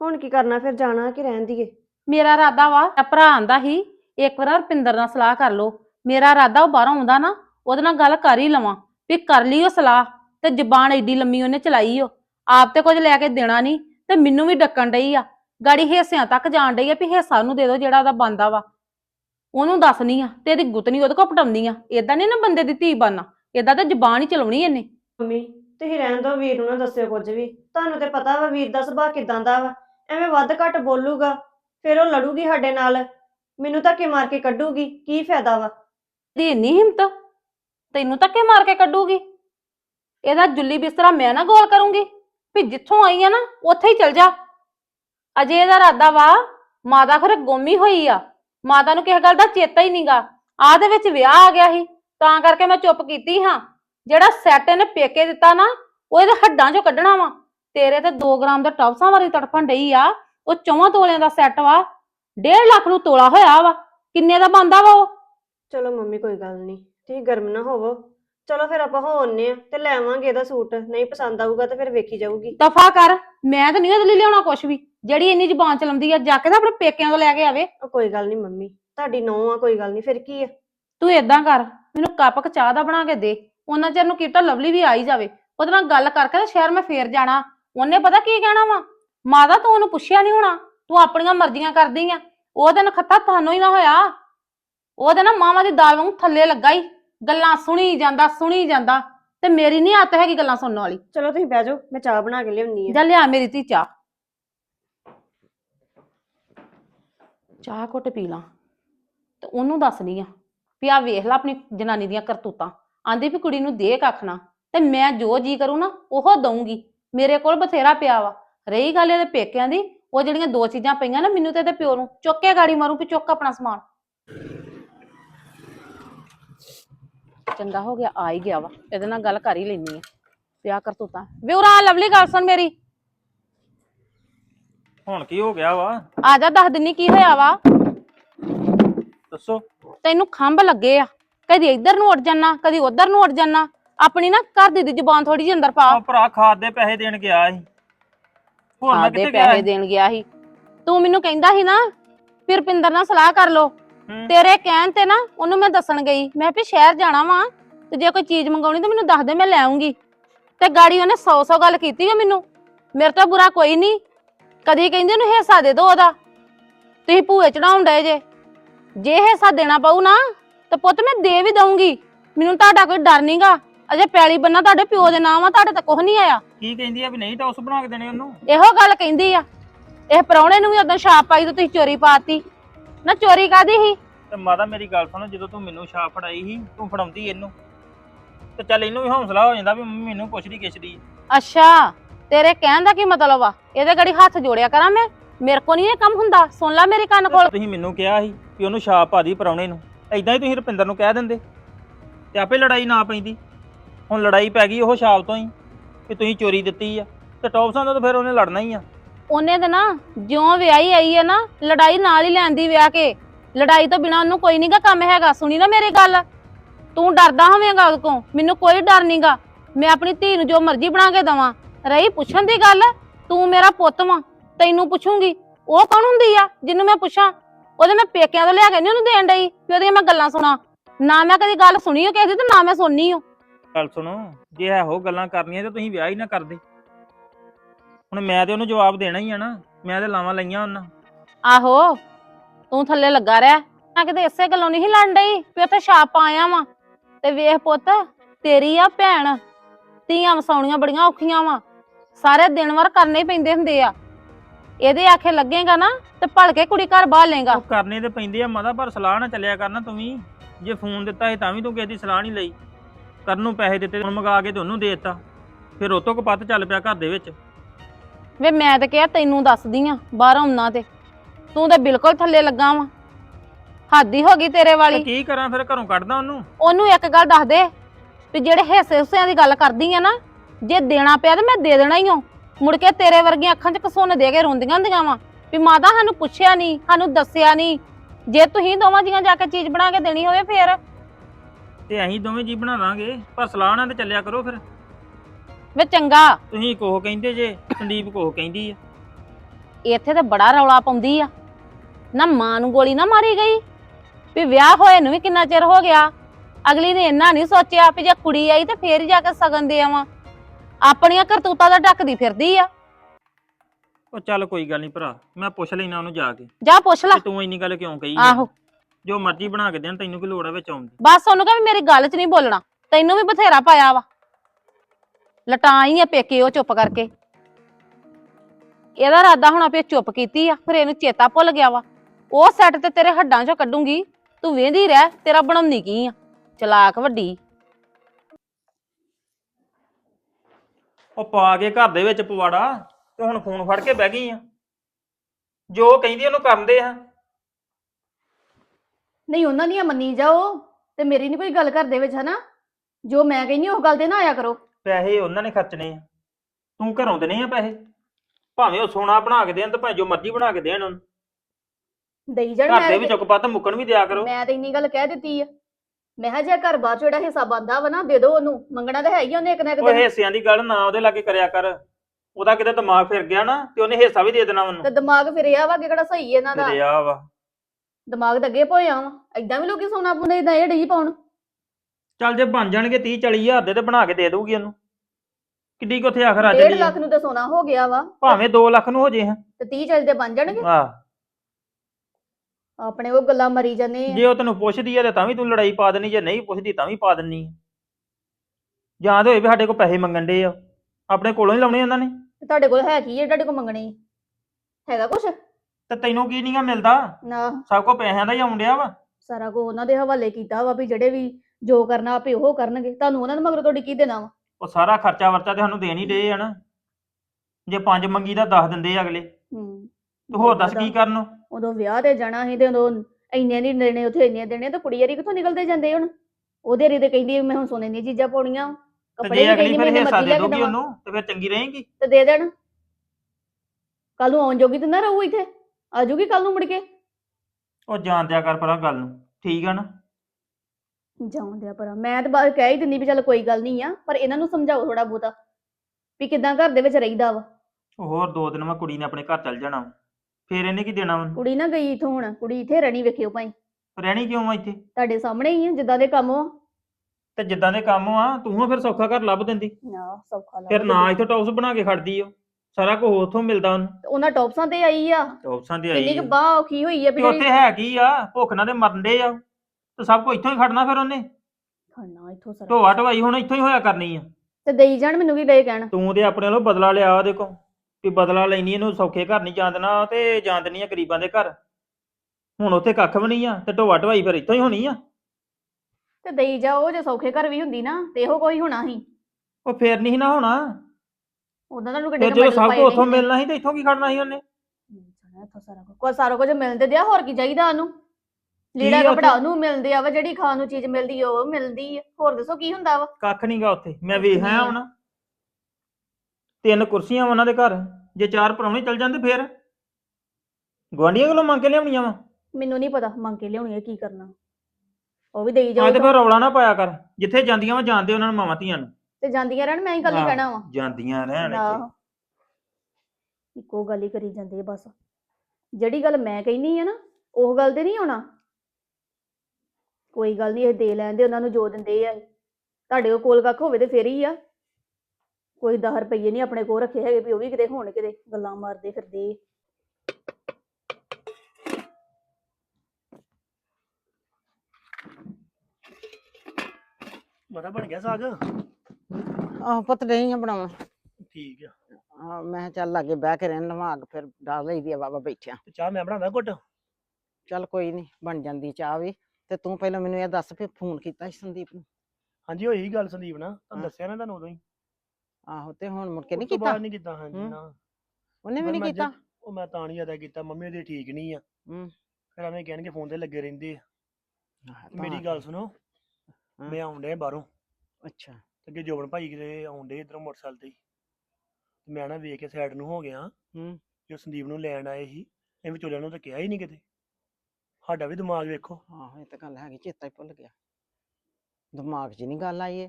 ਹੁਣ ਕੀ ਕਰਨਾ ਫਿਰ ਜਾਣਾ ਕਿ ਰਹਿਣ ਦੀਏ। ਮੇਰਾ ਇਰਾਦਾ ਵਾ ਆ ਭਰਾ ਆਂਦਾ ਸੀ, ਇੱਕ ਵਾਰ ਰੁਪਿੰਦਰ ਨਾਲ ਸਲਾਹ ਕਰ ਲਓ। ਮੇਰਾ ਇਰਾਦਾ ਉਹ ਬਾਹਰੋਂ ਆਉਂਦਾ ਨਾ, ਉਹਦੇ ਨਾਲ ਗੱਲ ਕਰ ਹੀ ਲਵਾਂ, ਵੀ ਕਰ ਲਈ ਉਹ ਸਲਾਹ, ਤੇ ਜ਼ਬਾਨ ਐਡੀ ਲੰਮੀ ਉਹਨੇ ਚਲਾਈ ਓ। ਆਪ ਤੇ ਕੁਝ ਲੈ ਕੇ ਦੇਣਾ ਨਹੀਂ, ਤੇ ਮੈਨੂੰ ਵੀ ਡੱਕਣ ਡਈ ਆ। ਗਾੜੀ ਹਿੱਸਿਆਂ ਤੱਕ ਜਾਣ ਡਈ ਆ ਵੀ ਹਿੱਸਾ ਉਹਨੂੰ ਦੇ ਦਿਓ ਜਿਹੜਾ ਉਹਦਾ ਬੰਦਾ ਵਾ। ਉਹਨੂੰ ਦੱਸਣੀ ਆ, ਤੇ ਇਹਦੀ ਗੁੱਤਨੀ ਉਹਦੇ ਕੋਲ ਪਟਾਉਂਦੀ ਆ। ਏਦਾਂ ਨਹੀਂ ਨਾ ਬੰਦੇ ਦੀ ਧੀ ਬਣਨਾ, ਏਦਾਂ ਤਾਂ ਜ਼ਬਾਨ ਹੀ ਚਲਾਉਣੀ ਇਹਨੇ। ਮੰਮੀ, ਤੁਸੀਂ ਰਹਿਣ ਦਿਓ, ਵੀਰ ਨੂੰ ਨਾ ਦੱਸਿਓ ਕੁਝ ਵੀ। ਤੁਹਾਨੂੰ ਤੇ ਪਤਾ ਵਾ, ਵੀਰ ਦਾ ਸੁਭਾਅ ਕਿਦਾਂ ਦਾ ਵਾ। ਐਵੇਂ ਵੱਧ ਘੱਟ ਬੋਲੂਗਾ। ਫਿਰ ਉਹ ਲੜੂਗੀ ਸਾਡੇ ਨਾਲ। ਮੈਨੂੰ ਧੱਕੇ ਮਾਰ ਕੇ ਕੱਢੂਗੀ, ਕੀ ਫਾਇਦਾ ਵਾ? ਦੀ ਇੰਨੀ ਹਿੰਮਤ, ਤੈਨੂੰ ਧੱਕੇ ਮਾਰ ਕੇ ਕੱਢੂਗੀ? ਇਹਦਾ ਜੁੱਲੀ ਬਿਸਤਰਾ ਮੈਂ ਨਾ ਗੋਲ ਕਰੂੰਗੀ, ਵੀ ਜਿੱਥੋਂ ਆਈ ਆ ਨਾ, ਉੱਥੇ ਹੀ ਚਲ ਜਾ। ਅਜੇ ਇਹਦਾ ਇਰਾਦਾ ਵਾ, ਮਾਤਾ ਖਰੇ ਗੋਮੀ ਹੋਈ ਆ। ਮਾਤਾ ਨੂੰ ਕਿਸੇ ਗੱਲ ਦਾ ਚੇਤਾ ਹੀ ਨਹੀਂਗਾ ਆਹ ਦੇ ਵਿੱਚ ਵਿਆਹ ਆ ਗਿਆ ਸੀ, ਤਾਂ ਕਰਕੇ ਮੈਂ ਚੁੱਪ ਕੀਤੀ ਹਾਂ। ਜਿਹੜਾ ਸੈੱਟ ਇਹਨੇ ਪੇਕੇ ਦਿੱਤਾ ਨਾ, ਉਹ ਇਹਦੇ ਹੱਡਾਂ 'ਚੋਂ ਕੱਢਣਾ ਵਾ। ਤੇਰੇ ਤੇ 2 ਗ੍ਰਾਮ ਦਾ ਟੌਪਸਾਂ ਵਾਲੀ ਤੜਫਣ ਡਈ ਆ ਉਹ ਚੌਵਾਂ ਤੋਲਿਆਂ ਦਾ ਸੈੱਟ ਵਾ 1.5 ਲੱਖ ਨੂੰ ਤੋਲਾ ਹੋਇਆ ਵਾ ਕਿੰਨੇ ਦਾ ਬੰਦਾ ਵਾ ਉਹ? ਚਲੋ ਮੰਮੀ ਕੋਈ ਗੱਲ ਨਹੀਂ ਤੁਸੀਂ ਗਰਮ ਨਾ ਹੋਵੋ। ਚਲੋ ਫਿਰ ਆਪਾਂ ਹੋ ਆਉਂਦੇ ਆ ਤੇ ਲੈ ਆਵਾਂਗੇ ਇਹਦਾ ਸੂਟ ਨਹੀਂ ਪਸੰਦ ਆਊਗਾ ਤਾਂ ਫਿਰ ਵੇਖੀ ਜਾਊਗੀ। ਦਫਾ ਕਰ ਮੈਂ ਤਾਂ ਨਹੀਂ ਉਹਦੇ ਲਈ ਲਿਆਉਣਾ ਕੁਛ ਵੀ ਜਿਹੜੀ ਇੰਨੀ ਜ਼ਬਾਨ ਚਲਾਉਂਦੀ ਆ ਜਾ ਕੇ ਤਾਂ ਆਪਣੇ ਪੇਕਿਆਂ ਤੋਂ ਲੈ ਕੇ ਆਵੇ। ਉਹ ਕੋਈ ਗੱਲ ਨਹੀਂ ਮੰਮੀ ਤੁਹਾਡੀ ਨੌਂ ਆ ਕੋਈ ਗੱਲ ਨਹੀਂ ਫਿਰ ਕੀ ਆ? ਤੂੰ ਏਦਾਂ ਕਰ ਮੈਨੂੰ ਕੱਪ ਕੁ ਚਾਹ ਦਾ ਬਣਾ ਕੇ ਦੇ ਉਹਨਾਂ ਚਿਰ ਨੂੰ ਕੀਤਾ ਲਵਲੀ ਵੀ ਆ ਹੀ ਜਾਵੇ ਉਹਦੇ ਨਾਲ ਗੱਲ ਕਰਕੇ ਤੇ ਸ਼ਹਿਰ ਮੈਂ ਫੇਰ ਜਾਣਾ ਉਹਨੇ ਪਤਾ ਕੀ ਕਹਿਣਾ ਵਾ? ਮਾਦਾ ਤੂੰ ਉਹਨੂੰ ਪੁੱਛਿਆ ਨਹੀਂ ਹੋਣਾ? ਤੂੰ ਆਪਣੀਆਂ ਮਰਜ਼ੀਆਂ ਕਰਦੀ ਆ। ਉਹਦੇ ਨਖੱਤਾ ਤੁਹਾਨੂੰ ਹੀ ਨਾ ਹੋਇਆ। ਉਹਦੇ ਨਾ ਮਾਵਾਂ ਦੀ ਦਾਲ ਵਾਂਗ ਥੱਲੇ ਲੱਗਾ ਹੀ ਗੱਲਾਂ ਸੁਣੀ ਜਾਂਦਾ ਸੁਣੀ ਜਾਂਦਾ। ਤੇ ਮੇਰੀ ਨਹੀਂ ਆਦਤ ਹੈਗੀ ਗੱਲਾਂ ਸੁਣਨ ਵਾਲੀ। ਚਲੋ ਤੁਸੀਂ ਬਹਿ ਜਾਓ ਮੈਂ ਚਾਹ ਬਣਾ ਕੇ ਲਿਆਉਣੀ ਆ। ਜਾ ਲਿਆ ਮੇਰੀ ਧੀ ਚਾਹ। ਚਾਹ ਘੁੱਟ ਪੀ ਲਾਂ। ਤੇ ਉਹਨੂੰ ਦੱਸਣੀ ਆ ਵੀ ਆ ਵੇਖ ਲੈ ਆਪਣੀ ਜਨਾਨੀ ਦੀਆਂ ਕਰਤੂਤਾਂ। ਆਂਦੀ ਵੀ ਕੁੜੀ ਨੂੰ ਦੇ ਕੱਖ ਨਾ ਤੇ ਮੈਂ ਜੋ ਜੀ ਕਰੂੰ ਨਾ ਉਹ ਦਊਂਗੀ। ਮੇਰੇ ਕੋਲ ਬਥੇਰਾ ਪਿਆ ਵਾ। ਰਹੀ ਗੱਲ ਇਹਦੇ ਪੇਕਿਆਂ ਦੀ ਉਹ ਜਿਹੜੀਆਂ ਦੋ ਚੀਜ਼ਾਂ ਪਈਆਂ ਨਾ ਮੈਨੂੰ ਤੇ ਇਹਦੇ ਪਿਓ ਨੂੰ ਚੁੱਕ ਕੇ ਗਾੜੀ ਮਾਰੂ ਵੀ ਚੁੱਕ ਆਪਣਾ ਸਮਾਨ। ਚੰਗਾ ਹੋ ਗਿਆ ਆ ਹੀ ਗਿਆ ਵਾ ਇਹਦੇ ਨਾਲ ਗੱਲ ਕਰ ਹੀ ਲੈਣੀ ਆ। ਪਿਆ ਕਰਤੂਤਾਂ ਵਿਉਰਾ ਲਵਲੀ ਗੱਲ ਸੁਣ ਮੇਰੀ। ਹੁਣ ਕੀ ਹੋ ਗਿਆ ਵਾ? ਆ ਜਾ ਦੱਸ ਦਿੰਨੀ ਕੀ ਹੋਇਆ ਵਾ। ਦੱਸੋ। ਤੈਨੂੰ ਖੰਭ ਲੱਗੇ ਆ। ਕਦੀ ਇੱਧਰ ਨੂੰ ਉੱਡ ਜਾਨਾ ਕਦੀ ਉੱਧਰ ਨੂੰ ਉੱਡ ਜਾਨਾ। ਆਪਣੀ ਨਾ ਘਰ ਦੀ ਦੀ ਜ਼ੁਬਾਨ ਥੋੜੀ ਜਿਹੀ ਅੰਦਰ ਪਾ। ਭਰਾ ਖਾਦ ਦੇ ਪੈਸੇ ਦੇਣ ਗਿਆ ਸੀ। ਹੋਰ ਮੈਂ ਆਦੇ ਕਿੱਥੇ ਗਿਆ ਪੈਸੇ? ਦੇਣ ਗਿਆ ਸੀ। ਤੂੰ ਮੈਨੂੰ ਕਹਿੰਦਾ ਸੀ ਨਾ ਫਿਰ ਪਿੰਦਰ ਨਾਲ ਸਲਾਹ ਕਰ ਲੋ ਹੂੰ। ਤੇਰੇ ਕਹਿਣ ਤੇ ਨਾ ਉਹਨੂੰ ਮੈਂ ਦੱਸਣ ਗਈ। ਮੈਂ ਵੀ ਸ਼ਹਿਰ ਜਾਣਾ ਵਾਂ ਤੇ ਜੇ ਕੋਈ ਚੀਜ਼ ਮੰਗਾਉਣੀ ਤਾਂ ਮੈਨੂੰ ਦੱਸ ਦੇ ਮੈਂ ਲੈ ਆਉਂਗੀ ਤੇ ਗਾੜੀ ਉਹਨੇ 100-100 ਗੱਲ ਕੀਤੀ ਆ ਮੈਨੂੰ। ਮੇਰੇ ਤੋਂ ਬੁਰਾ ਕੋਈ ਨਹੀਂ। ਕਦੀ ਕਹਿੰਦੇ ਉਹਨੂੰ ਹਿੱਸਾ ਦੇ ਦੋ ਉਹਦਾ। ਤੁਸੀਂ ਭੂਏ ਚੜਾਉਣ ਡਏ ਜੇ। ਜੇ ਹਿੱਸਾ ਦੇਣਾ ਪਊ ਨਾ ਤਾਂ ਪੁੱਤ ਮੈਂ ਦੇ ਵੀ ਦਊਂਗੀ। ਮੈਨੂੰ ਤੁਹਾਡਾ ਕੋਈ ਡਰ ਨਹੀਂਗਾ ਅਜੇ ਪੈਲੀ ਬੰਨਾ ਤੁਹਾਡੇ ਪਿਓ ਦੇ ਨਾਮ ਆ ਤੁਹਾਡੇ ਤਾਂ ਕੁਝ ਨਹੀਂ ਆਇਆ। ਕੀ ਕਹਿੰਦੀ ਆ ਵੀ ਨਹੀਂ ਤਾਂ ਉਸ ਬਣਾ ਕੇ ਦੇਣੇ ਉਹਨੂੰ? ਇਹੋ ਗੱਲ ਕਹਿੰਦੀ ਆ। ਇਹ ਪ੍ਰਾਹੁਣੇ ਨੂੰ ਵੀ ਉਦੋਂ ਛਾਪ ਪਾਈ ਤੇ ਤੁਸੀਂ ਚੋਰੀ ਪਾਤੀ। ਨਾ ਚੋਰੀ ਕਾਦੀ ਸੀ? ਤੇ ਮਾਤਾ ਮੇਰੀ ਗੱਲ ਸੁਣ ਜਦੋਂ ਤੂੰ ਮੈਨੂੰ ਛਾਪ ਫੜਾਈ ਸੀ ਤੂੰ ਫੜਾਉਂਦੀ ਇਹਨੂੰ। ਤੇ ਚੱਲ ਇਹਨੂੰ ਵੀ ਹੌਸਲਾ ਹੋ ਜਾਂਦਾ ਵੀ ਮੰਮੀ ਮੈਨੂੰ ਪੁੱਛਦੀ ਕਿਛਦੀ ਅੱਛਾ ਤੇਰੇ ਕਹਿਣ ਦਾ ਕੀ ਮਤਲਬ ਆ? ਇਹਦੇ ਗੜੀ ਹੱਥ ਜੋੜਿਆ ਕਰਾਂ ਮੈਂ? ਮੇਰੇ ਕੋ ਨਹੀਂ ਇਹ ਕੰਮ ਹੁੰਦਾ। ਸੁਣ ਲੈ ਮੇਰੇ ਕੰਨ ਕੋਲ। ਤੁਸੀਂ ਮੈਨੂੰ ਕਿਹਾ ਸੀ ਵੀ ਉਹਨੂੰ ਛਾਪ ਪਾ ਦੀ ਪਰਾਉਣੇ ਨੂੰ। ਐਦਾਂ ਹੀ ਤੁਸੀਂ ਰੁਪਿੰਦਰ ਨੂੰ ਕਹਿ ਦਿੰਦੇ। ਤੇ ਆਪੇ ਲੜਾਈ ਨਾ ਪੈਂਦੀ। ਹੁਣ ਲੜਾਈ ਪੈ ਗਈ ਉਹ ਛਾਪ ਤੋਂ ਹੀ ਕਿ ਤੁਸੀਂ ਚੋਰੀ ਦਿੱਤੀ ਆ ਤੇ ਟੌਪਸਾਂ ਦਾ ਤਾਂ ਫਿਰ ਉਹਨੇ ਲੜਨਾ ਹੀ ਆ। ਉਹਨੇ ਤੇ ਨਾ ਜਿਉਂ ਵਿਆਹੀ ਆਈ ਹੈ ਨਾ, ਲੜਾਈ ਨਾਲ ਹੀ ਲੈਂਦੀ ਵਿਆਹ ਕੇ। ਲੜਾਈ ਤੋਂ ਬਿਨਾ ਉਹਨੂੰ ਕੋਈ ਨਹੀਂਗਾ ਕੰਮ ਹੈਗਾ, ਸੁਣੀ ਨਾ ਮੇਰੀ ਗੱਲ। ਤੂੰ ਡਰਦਾ ਹੋਵੇਂਗਾ ਉਹਦੇ ਕੋਲ, ਮੈਨੂੰ ਕੋਈ ਡਰ ਨਹੀਂਗਾ ਮੈਂ ਆਪਣੀ ਧੀ ਨੂੰ ਜੋ ਮਰਜ਼ੀ ਬਣਾ ਕੇ ਦਵਾਂ। ਰਹੀ ਪੁੱਛਣ ਦੀ ਗੱਲ? ਤੂੰ ਮੇਰਾ ਪੁੱਤ ਵਾਂ, ਤੈਨੂੰ ਪੁੱਛੂੰਗੀ। ਉਹ ਕੌਣ ਹੁੰਦੀ ਆ ਜਿਹਨੂੰ ਮੈਂ ਪੁੱਛਾਂ? ਉਹਦੇ ਮੈਂ ਪੇਕਿਆਂ ਤੋਂ ਲਿਆ ਕੇ ਨਹੀਂ ਉਹਨੂੰ ਦੇਣ ਡਈ, ਵੀ ਉਹਦੀਆਂ ਮੈਂ ਗੱਲਾਂ ਸੁਣਾ। ਨਾ ਮੈਂ ਕਦੀ ਗੱਲ ਸੁਣੀ ਹੋ ਕਿਸੇ ਦੀ ਤੇ ਨਾ ਮੈਂ ਸੁਣਨੀ ਹੋ ਗੱਲ ਸੁਣੋ ਜੇ ਇਹੋ ਗੱਲਾਂ ਕਰਨੀਆਂ ਤੇ ਤੁਸੀਂ ਵਿਆਹ ਹੀ ਨਾ ਕਰਦੇ। ਹੁਣ ਮੈਂ ਤੇ ਉਹਨੂੰ ਜਵਾਬ ਦੇਣਾ ਹੀ ਆ ਨਾ ਮੈਂ ਤੇ ਲਾਵਾਂ ਲਈਆਂ ਉਹਨਾਂ। ਆਹੋ ਤੂੰ ਥੱਲੇ ਲੱਗਾ ਰਹਿ ਮੈਂ ਕਿਤੇ ਇਸੇ ਗੱਲੋਂ ਨਹੀਂ ਲੜਨ ਡਈ ਵੀ ਉੱਥੇ ਛਾਪ ਆਇਆ ਵਾਂ। ਤੇ ਵੇਖ ਪੁੱਤ ਤੇਰੀ ਆ ਭੈਣ ਧੀਆਂ ਵਸਾਉਣੀਆਂ ਬੜੀਆਂ ਔਖੀਆਂ ਵਾਂ। ਸਾਰੇ ਦਿਨ ਵਾਰ ਕਰਨੇ ਹੀ ਪੈਂਦੇ ਹੁੰਦੇ ਆ। ਇਹਦੇ ਆਖੇ ਲੱਗੇਗਾ ਨਾ ਤੇ ਭਲ ਕੇ ਕੁੜੀ ਘਰ ਬਾਹ ਲੇਗਾ ਉਹ ਕਰਨੇ ਤੇ ਪੈਂਦੇ ਆ ਮਾਤਾ ਪਰ ਸਲਾਹ ਨਾ ਚੱਲਿਆ ਕਰਨਾ ਤੂੰ ਵੀ। ਜੇ ਫੋਨ ਦਿੱਤਾ ਸੀ ਤਾਂ ਵੀ ਤੂੰ ਕਿਸੇ ਦੀ ਸਲਾਹ ਨਹੀਂ ਲਈ। ਕਰਨ ਨੂੰ ਪੈਸੇ ਦਿੱਤੇ ਹੁਣ ਮੰਗਾ ਕੇ ਤੇ ਉਹਨੂੰ ਦੇ ਦਿੱਤਾ। ਫਿਰ ਉਹ ਤੋਂ ਕਪੱਤ ਚੱਲ ਪਿਆ ਘਰ ਦੇ ਵਿੱਚ। ਵੇ ਮੈਂ ਤੇ ਕਿਹਾ ਤੈਨੂੰ ਦੱਸਦੀ ਆ ਬਾਹਰ ਆਉਣਾ ਤੇ। ਤੂੰ ਤਾਂ ਬਿਲਕੁਲ ਥੱਲੇ ਲੱਗਾ ਵਾਂ। ਹੱਦ ਹੀ ਹੋ ਗਈ ਤੇਰੇ ਤੇ ਵਾਲੀ ਕੀ ਕਰਾਂ ਫਿਰ ਘਰੋਂ ਕੱਢਦਾ ਉਹਨੂੰ? ਉਹਨੂੰ ਇੱਕ ਗੱਲ ਦੱਸ ਦੇ ਵੀ ਜਿਹੜੇ ਹਿੱਸੇ ਹੁੱਸਿਆਂ ਦੀ ਗੱਲ ਕਰਦੀ ਆ ਨਾ ਜੇ ਦੇਣਾ ਪਿਆ ਤੇ ਮੈਂ ਦੇ ਦੇਣਾ ਹੀ ਹਾਂ ਮੁੜ ਕੇ ਤੇਰੇ ਵਰਗੀਆਂ ਅੱਖਾਂ 'ਚ ਕਸੁੰਨ ਦੇ ਕੇ ਰੋਂਦੀਆਂ ਹੁੰਦੀਆਂ ਵਾ। ਵੀ ਮਾਤਾ ਸਾਨੂੰ ਪੁੱਛਿਆ ਨਹੀਂ ਸਾਨੂੰ ਦੱਸਿਆ ਨਹੀਂ ਜੇ ਤੁਸੀਂ ਦੋਵਾਂ ਜੀਆਂ ਜਾ ਕੇ ਚੀਜ਼ ਬਣਾ ਕੇ ਦੇਣੀ ਹੋਵੇ ਫੇਰ ਤੇ ਅਸੀਂ ਦੋਵੇਂ ਜੀ ਬਣਾ ਲਾਂਗੇ ਪਰ ਸਲਾਹ ਨਾਲ ਤੇ ਚੱਲਿਆ ਕਰੋ ਫਿਰ। ਵੇ ਚੰਗਾ। ਤੁਸੀਂ ਕੋਹ ਕਹਿੰਦੇ ਜੇ ਸੰਦੀਪ ਕੋਹ ਕਹਿੰਦੀ ਆ। ਇੱਥੇ ਤੇ ਬੜਾ ਰੌਲਾ ਪਾਉਂਦੀ ਆ। ਨਾ ਮਾਂ ਨੂੰ ਗੋਲੀ ਨਾ ਮਾਰੀ ਗਈ। ਵੀ ਵਿਆਹ ਹੋਏ ਨੂੰ ਵੀ ਕਿੰਨਾ ਚਿਰ ਹੋ ਗਿਆ। ਅਗਲੀ ਨੇ ਇੰਨਾ ਨਹੀਂ ਸੋਚਿਆ ਵੀ ਜੇ ਕੁੜੀ ਆਈ ਤੇ ਫੇਰ ਹੀ ਜਾ ਕੇ ਸਗਨ ਦੇ ਆਵਾਂ। ਆਪਣੀਆਂ ਕਰਤੂਤਾਂ ਦਾ ਢੱਕਦੀ ਫਿਰਦੀ ਆ। ਉਹ ਚੱਲ ਕੋਈ ਗੱਲ ਨਹੀਂ ਭਰਾ ਮੈਂ ਪੁੱਛ ਲੈਣਾ ਉਹਨੂੰ ਜਾ ਕੇ। ਜਾ ਪੁੱਛ ਲੈ। ਤੇ ਤੂੰ ਇੰਨੀ ਗੱਲ ਕਿਉਂ ਕਹੀ ਆ? ਆਹੋ। ਜੋ ਮਰਜ਼ੀ ਬਣਾ ਕੇ ਦੇਣ ਤੈਨੂੰ ਕੀ ਲੋੜ ਆ ਵਿੱਚ ਆਉਣ ਦੀ? ਬਸ ਉਹਨੂੰ ਕਹ ਮੇਰੀ ਗੱਲ 'ਚ ਨਹੀਂ ਬੋਲਣਾ। ਤੈਨੂੰ ਵੀ ਬਥੇਰਾ ਪਾਇਆ ਵਾ। ਲਟਾਂ ਹੀ ਆ ਪੇਕੇ ਉਹ ਚੁੱਪ ਕਰਕੇ। ਇਹਦਾ ਇਰਾਦਾ ਹੋਣਾ ਇਹ ਚੁੱਪ ਕੀਤੀ ਆ ਫਿਰ ਇਹਨੂੰ ਚੇਤਾ ਭੁੱਲ ਗਿਆ ਵਾ। ਉਹ ਸੈੱਟ ਤੇ ਤੇਰੇ ਹੱਡਾਂ 'ਚੋਂ ਕੱਢੂੰਗੀ ਤੂੰ ਵੇਂਦੀ ਰਹਿ ਤੇਰਾ ਬਣਾਉਣੀ ਕੀ ਆ? ਚਲਾਕ ਵੱਡੀ। ਉਹ ਪਾ ਕੇ ਘਰ ਦੇ ਵਿੱਚ ਪਵਾੜਾ ਤੇ ਹੁਣ ਫੋਨ ਫੜ ਕੇ ਬਹਿ ਗਈ ਆ। ਜੋ ਕਹਿੰਦੀ ਉਹਨੂੰ ਕਰਦੇ ਆ। ਨਹੀਂ ਉਹਨਾਂ ਦੀਆਂ ਮੰਨੀ ਜਾਓ ਤੇ ਮੇਰੀ ਨਹੀਂ ਕੋਈ ਗੱਲ ਕਰਦੇ ਵਿੱਚ ਹਨਾ? ਜੋ ਮੈਂ ਕਹਿੰਦੀ ਉਹ ਗੱਲ ਤੇ ਨਾ ਆਇਆ ਕਰੋ। ਪੈਸੇ ਉਹਨਾਂ ਨੇ ਖਰਚਣੇ ਆ। ਤੂੰ ਘਰੋਂ ਦੇਣੇ ਆ ਪੈਸੇ? ਭਾਵੇਂ ਉਹ ਸੋਨਾ ਬਣਾ ਕੇ ਦੇਣ ਤੇ ਭਾਵੇਂ ਜੋ ਮਰਜ਼ੀ ਬਣਾ ਕੇ ਦੇਣ ਉਹਨੂੰ। ਦੇਈ ਜਾਣ ਘਰ ਦੇ ਵਿੱਚੋਂ ਕਪੱਤ ਮੁੱਕਣ ਵੀ ਦਿਆ ਕਰੋ। ਮੈਂ ਤਾਂ ਇੰਨੀ ਗੱਲ ਕਹਿ ਦਿੱਤੀ ਆ। ਮੈਂ ਕਿਹਾ ਜੇ ਘਰ ਬਾਅਦ ਜਿਹੜਾ ਹਿੱਸਾ ਬੰਦਾ ਵਾ ਨਾ ਦੇ ਦਿਓ ਉਹਨੂੰ। ਮੰਗਣਾ ਤਾਂ ਹੈ ਹੀ ਉਹਨੇ ਇੱਕ ਨਾ ਇੱਕ ਉਹ ਦਿਨ। ਹਿੱਸਿਆਂ ਦੀ ਗੱਲ ਨਾ ਉਹਦੇ ਲਾਗੇ ਕਰਿਆ ਕਰ। ਉਹਦਾ ਕਿਤੇ ਦਿਮਾਗ ਫਿਰ ਗਿਆ ਨਾ ਤੇ ਉਹਨੇ ਹਿੱਸਾ ਵੀ ਦੇ ਦੇਣਾ ਤੇ ਮੈਨੂੰ ਦਿਮਾਗ ਫਿਰਿਆ ਵਾ ਕਿ ਕਿਹੜਾ ਸਹੀ ਇਹਨਾਂ ਦਾ। ਦਰਿਆ ਵਾ। ਦਿਮਾਗ ਤਾਂ ਅੱਗੇ ਭੋਇਆ ਵਾ। ਐਦਾਂ ਵੀ ਲੋਕੀ ਸੋਨਾ ਪੁੰਦੇ ਇਦਾਂ ਇਹ ਡਈ ਪਾਉਣ। ਚੱਲ ਜੇ ਬਣ ਜਾਣਗੇ 30 40 ਹਜ਼ਾਰ ਦੇ ਤੇ ਬਣਾ ਕੇ ਦੇ ਦਊਗੀ ਉਹਨੂੰ। ਕਿੱਡੀ ਕੁ ਉੱਥੇ ਆਖਰ ਆ 1.5 ਜਲੀ ਲੱਖ ਨੂੰ ਤਾਂ ਸੋਨਾ ਹੋ ਗਿਆ ਵਾ। ਭਾਵੇਂ 2 ਲੱਖ ਨੂੰ ਹੋ ਜੇ ਹਾਂ। ਤੇ 30 ਚੱਲ ਦੇ ਬਣ ਜਾਣਗੇ। ਆਹ। ਆਪਣੇ ਉਹ ਗੱਲਾਂ ਮਰੀ ਜਾਂਦੇ ਆ। ਜੇ ਉਹ ਤੈਨੂੰ ਪੁੱਛਦੀ ਆ ਤੇ ਤਾਂ ਵੀ ਤੂੰ ਲੜਾਈ ਪਾ ਦੇਣੀ ਜੇ ਨਹੀਂ ਪੁੱਛਦੀ ਤਾਂ ਵੀ ਪਾ ਦੇਣੀ ਜਾਂ ਤੇ ਹੋਏ ਵੀ ਸਾਡੇ ਕੋਲ ਪੈਸੇ ਮੰਗਣ ਦੇ ਆ। ਆਪਣੇ ਕੋਲੋਂ ਹੀ ਲਾਉਣੇ ਉਹਨਾਂ ਨੇ। ਤੇ ਤੁਹਾਡੇ ਕੋਲ ਹੈ ਕੀ ਹੈ ਤੁਹਾਡੇ ਕੋਲ ਮੰਗਣੀ ਹੈਗਾ ਕੁਛ? ਤੇ ਤੈਨੂੰ ਕੀ ਨਹੀਂਗਾ ਮਿਲਦਾ? ਨਾ। ਸਭ ਕੋ ਪੈਸਿਆਂ ਦਾ ਹੀ ਆਉਣ ਡਿਆ ਵਾ? ਸਾਰਾ ਕੋ ਉਹਨਾਂ ਦੇ ਹਵਾਲੇ ਕੀਤਾ ਵਾ ਵੀ ਜਿਹੜੇ ਵੀ ਜੋ ਕਰਨਾ ਆਪੇ ਉਹ ਕਰਨਗੇ। ਤੁਹਾਨੂੰ ਉਹਨਾਂ ਦੇ ਮਗਰ ਤੁਹਾਡੀ ਕੀ ਦੇਣਾ ਵਾ? ਉਹ ਸਾਰਾ ਖਰਚਾ ਵਰਚਾ ਤੇ ਸਾਨੂੰ ਦੇਣ ਹੀ ਦੇ ਆ ਨਾ। ਜੇ ਪੰਜ ਮੰਗੀ ਦਾ ਦੱਸ ਦਿੰਦੇ ਆ ਅਗਲੇ। ਹੂੰ। ਤੇ ਹੋਰ ਦੱਸ ਕੀ ਕਰਨ ਉਦੋਂ ਵਿਆਹ ਤੇ ਜਾਣਾ ਸੀ ਤੇ ਉਦੋਂ ਇੰਨੇ ਨਹੀਂ ਦੇਣੇ ਉੱਥੇ ਇੰਨੇ ਦੇਣੇ ਤੇ ਕੁੜੀ ਯਾਰੀ ਕਿੱਥੋਂ ਨਿਕਲਦੇ ਜਾਂਦੇ ਹੁਣ? ਉਹਦੇ ਰੀ ਤੇ ਕਹਿੰਦੀ ਮੈਂ ਹੁਣ ਸੋਨੇ ਦੀਆਂ ਚੀਜ਼ਾਂ ਪਾਉਣੀਆਂ ਵਾਂ। ਤੇ ਕੱਪੜੇ ਜੇ ਵੀ ਅਗਲੀ ਕਹਿੰਦੀ ਫਿਰ ਮੈਨੂੰ ਹਿੱਸਾ ਮਰਜ਼ੀ ਦੇ ਲੈ ਕੇ ਦੋਗੀ ਦੇਵਾਂ। ਉਹਨੂੰ ਤੇ ਫਿਰ ਚੰਗੀ ਰਹੇਗੀ? ਤੇ ਦੇ ਦੇਣ। ਕੱਲ ਨੂੰ ਆਉਣ ਜੋਗੀ ਤੇ ਨਾ ਰਹੂ ਇੱਥੇ? ਆ ਜੂਗੀ ਕੱਲ ਨੂੰ ਮੁੜ ਕੇ? ਉਹ ਜਾਣ ਦਿਆ ਕਰ ਪਰਾਂ ਗੱਲ ਨੂੰ ਠੀਕ ਆ ਨਾ? ਜਾਉਣ ਦਿਆ ਪਰ ਮੈਂ ਤਾਂ ਬਾਅਦ ਕਹਿ ਹੀ ਦਿੰਦੀ ਵੀ ਚੱਲ ਕੋਈ ਗੱਲ ਨਹੀਂ ਆ ਪਰ ਇਹਨਾਂ ਨੂੰ ਸਮਝਾਓ ਥੋੜਾ ਬਹੁਤਾ ਵੀ ਕਿਦਾਂ ਘਰ ਦੇ ਵਿੱਚ ਰਹੀਦਾ ਵਾ। ਉਹ ਹੋਰ ਦੋ ਦਿਨ ਮੈਂ ਕੁੜੀ ਨੇ ਆਪਣੇ ਘਰ ਚੱਲ ਜਾਣਾ ਵਾ। ਫਿਰ ਇਹਨੇ ਕੀ ਦੇਣਾ ਵਾ? ਕੁੜੀ ਨਾ ਗਈ ਇਥੋਂ ਹੁਣ ਕੁੜੀ ਇੱਥੇ ਰਹਿਣੀ ਵੇਖਿਓ ਭਾਈ। ਰਹਿਣੀ ਕਿਉਂ ਆ ਇੱਥੇ? ਤੁਹਾਡੇ ਸਾਹਮਣੇ ਹੀ ਆ ਜਿੱਦਾਂ ਦੇ ਕੰਮ ਆ ਤੇ ਜਿੱਦਾਂ ਦੇ ਕੰਮ ਆ ਤੂੰ ਫਿਰ ਸੌਖਾ ਘਰ ਲੱਭ ਦਿੰਦੀ। ਨਾ ਸੌਖਾ ਲੱਗ ਫਿਰ ਨਾ ਇੱਥੋਂ ਟੌਪਸ ਬਣਾ ਕੇ ਖੜਦੀ ਓ। ਸਾਰਾ ਕੁਝ ਉੱਥੋਂ ਮਿਲਦਾ ਉਹਨੂੰ। ਉਹਨਾਂ ਟੌਪਸਾਂ ਤੇ ਆਈ ਆ। ਟੌਪਸਾਂ ਤੇ ਕਿੰਨੀ ਆਈ ਕੁ ਆ। ਬਾਹ ਔਖੀ ਹੋਈ ਆ ਵੀ ਤੇ ਉੱਥੇ ਹੈ ਕੀ ਆ? ਭੁੱਖ ਨਾਲ ਤੇ ਮਰਨ ਦੇ ਆ। ਤੇ ਸਭ ਕੁਝ ਇੱਥੋਂ ਹੀ ਖੜਨਾ ਫਿਰ ਉਹਨੇ। ਖੜਨਾ ਇੱਥੋਂ ਸਾਰਾ। ਢੋਆ ਢਵਾਈ ਹੁਣ ਇੱਥੋਂ ਹੀ ਹੋਇਆ ਕਰਨੀ ਆ। ਤੇ ਦੇਈ ਜਾਣ ਮੈਨੂੰ ਵੀ ਡੇ ਕਹਿਣ ਤੂੰ ਤੇ ਆਪਣੇ ਵੱਲੋਂ ਬਦਲਾ ਲਿਆ ਉਹਦੇ ਕੋਲ ਵੀ ਬਦਲਾ ਲੈਣੀ ਇਹਨੂੰ ਸੌਖੇ ਘਰ ਨਹੀਂ ਜਾਂਦਣਾ ਤੇ ਜਾਣ ਦੇਣੀ ਆ ਗਰੀਬਾਂ ਦੇ ਘਰ। ਹੁਣ ਉੱਥੇ ਕੱਖ ਵੀ ਨਹੀਂ ਆ ਤੇ ਢੋਆ ਢਵਾਈ ਫਿਰ ਇੱਥੋਂ ਹੀ ਹੋਣੀ ਆ। ਤੇ ਦੇਈ ਜਾ ਉਹ ਜੇ ਸੌਖੇ ਘਰ ਵੀ ਹੁੰਦੀ ਨਾ ਤੇ ਇਹੋ ਕੋਈ ਹੋਣਾ ਸੀ। ਉਹ ਫੇਰ ਨਹੀਂ ਨਾ ਹੋਣਾ। ਉਹਨਾਂ ਨੂੰ ਕਿੱਡੇ ਫਿਰ ਜਦੋਂ ਸਭ ਕੁਝ ਉੱਥੋਂ ਮਿਲਣਾ ਸੀ ਤੇ ਇੱਥੋਂ ਕੀ ਖੜਨਾ ਸੀ ਉਹਨੇ? ਇੱਥੋਂ ਸਾਰਾ ਕੁਝ ਕੋਈ ਸਾਰਾ ਕੁਝ ਮਿਲਦੇ ਦਿਆ ਹੋਰ ਕੀ ਚਾਹੀਦਾ ਉਹਨੂੰ? ਲੀੜਾ ਉੱਥੇ? ਕਪੜਾ ਉਹਨੂੰ ਮਿਲਦੇ ਆ ਵਾ ਜਿਹੜੀ ਖਾਣ ਨੂੰ ਚੀਜ਼ ਮਿਲਦੀ ਆ ਉਹ ਮਿਲਦੀ ਆ। ਹੋਰ ਦੱਸੋ ਕੀ ਹੁੰਦਾ ਵਾ? ਕੱਖ ਨਹੀਂਗਾ ਉੱਥੇ। ਮੈਂ ਵੇਖ ਆਇਆ ਨਹੀਂ ਆ। ਹੁਣ। ਤਿੰਨ ਕੁਰਸੀਆਂ ਵਾ ਉਹਨਾਂ ਦੇ ਘਰ। ਜੇ ਚਾਰ ਪਰੌਣੇ ਚੱਲ ਜਾਂਦੇ ਫੇਰ? ਗਵਾਂਢੀਆਂ ਕੋਲੋਂ ਮੰਗ ਕੇ ਲਿਆਉਣੀਆਂ ਵਾ? ਮੈਨੂੰ ਨਹੀਂ ਪਤਾ ਮੰਗ ਕੇ ਲਿਆਉਣੀ ਆ ਕੀ ਕਰਨਾ। ਉਹ ਵੀ ਦੇਈ ਆ ਜਾਓ ਤੇ। ਫਿਰ ਰੌਲਾ ਨਾ ਪਾਇਆ ਕਰ। ਜਿੱਥੇ ਜਾਂਦੀਆਂ ਵਾ ਜਾਣਦੇ ਉਹਨਾਂ ਨੂੰ ਮਾਵਾਂ ਧੀਆਂ ਨੂੰ। ਤੇ ਜਾਂਦੀਆਂ ਰਹਿਣ ਮੈਂ ਹੀ ਗੱਲ ਆਹ, ਕਹਿਣਾ ਵਾ। ਜਾਂਦੀਆਂ ਰਹਿਣ। ਇੱਥੇ। ਇੱਕੋ ਗੱਲ ਹੀ ਕਰੀ ਜਾਂਦੇ ਆ ਬਸ। ਜਿਹੜੀ ਗੱਲ ਮੈਂ ਕਹਿਨੀ ਆ ਨਾ ਉਹ ਗੱਲ ਤੇ ਨਹੀਂ ਹੋਣਾ ਕੋਈ ਗੱਲ ਨਹੀਂ ਇਹ ਦੇ ਲੈਂਦੇ ਉਹਨਾਂ ਨੂੰ ਜੋ ਦਿੰਦੇ ਆ ਇਹ। ਤੁਹਾਡੇ ਕੋਲ ਕੱਖ ਹੋਵੇ ਤੇ ਫੇਰ ਹੀ ਆ। ਕੋਈ 10 ਰੁਪਏ ਨਹੀਂ ਆਪਣੇ ਕੋਲ ਰੱਖੇ ਹੈਗੇ ਵੀ ਉਹ ਵੀ ਕਿਤੇ ਹੋਣ ਕਿਤੇ ਗੱਲਾਂ ਮਾਰਦੇ ਫਿਰਦੇ ਮਾਤਾ ਬਣ ਗਿਆ ਸਾਗ। ਆਹ ਪੁੱਤ ਨਹੀਂ ਆ ਬਣਾਉਣਾ। ਠੀਕ ਆ। ਆਹ ਮੈਂ ਕਿਹਾ ਚੱਲ ਲਾਗੇ ਬਹਿ ਕੇ ਰਹਿਣ ਲਵਾਂ ਅੱਗ ਫਿਰ ਡਾਲ ਲਈਦੀ ਆ ਬਾਬਾ ਬੈਠਿਆ। ਤੇ ਚਾਹ ਮੈਂ ਬਣਾਉਂਦਾ ਘੁੱਟ? ਚੱਲ ਕੋਈ ਨਹੀਂ ਬਣ ਜਾਂਦੀ ਚਾਹ ਵੀ। ਤੇ ਤੂੰ ਪਹਿਲਾਂ ਮੈਨੂੰ ਇਹ ਦੱਸ ਵੀ ਫੋਨ ਕੀਤਾ ਸੀ ਸੰਦੀਪ ਨੂੰ। ਹਾਂਜੀ ਹੋਈ ਗੱਲ ਸੰਦੀਪ ਨਾਲ ਹਾਂ। ਦੱਸਿਆ ਨਾ ਤੁਹਾਨੂੰ ਉਦੋਂ ਹੀ। ਆਹੋ ਤੇ ਹੁਣ ਮੁੜ ਕੇ ਉਸ ਨਹੀਂ ਤੋਂ ਕੀਤਾ? ਬਾਅਦ ਨਹੀਂ ਕੀਤਾ ਹਾਂਜੀ ਹੂੰ। ਨਾ। ਉਹਨੇ ਵੀ ਨਹੀਂ ਮੈਂ ਕੀਤਾ? ਉਹ ਮੈਂ ਤਾਂ ਨਹੀਂ ਅਦਾ ਕੀਤਾ ਮੰਮੀ ਉਹਦੀ ਠੀਕ ਨਹੀਂ ਆ। ਹੂੰ। ਫਿਰ ਐਵੇਂ ਕਹਿਣਗੇ ਫੋਨ ਤੇ ਲੱਗੇ ਰਹਿੰਦੇ ਆ। ਮੇਰੀ ਗੱਲ ਸੁਣੋ ਹਾਂ। ਮੈਂ ਆਉਣ ਡਿਆ ਬਾਹਰੋਂ। ਅੱਛਾ। ਤੇ ਅੱਗੇ ਜੋਬਨ ਭਾਈ ਕਿਤੇ ਆਉਂਦੇ ਇਧਰੋਂ ਮੋਟਰਸਾਈਕਲ ਤੇ ਹੀ। ਤੇ ਮੈਂ ਨਾ ਵੇਖ ਕੇ ਸਾਈਡ ਨੂੰ ਹੋ ਗਿਆ। ਹੂੰ। ਜੋ ਸੰਦੀਪ ਨੂੰ ਲੈਣ ਆਏ ਸੀ ਇਹ ਵਿਚੋਲਿਆਂ ਨੂੰ ਤਾਂ ਕਿਹਾ ਹੀ ਨਹੀਂ ਕਿਤੇ। ਸਾਡਾ ਵੀ ਦਿਮਾਗ ਵੇਖੋ। ਆਹੋ ਇਹ ਤਾਂ ਗੱਲ ਹੈਗੀ ਚੇਤਾ ਹੀ ਭੁੱਲ ਗਿਆ। ਦਿਮਾਗ 'ਚ ਨਹੀਂ ਗੱਲ ਆਈ ਇਹ।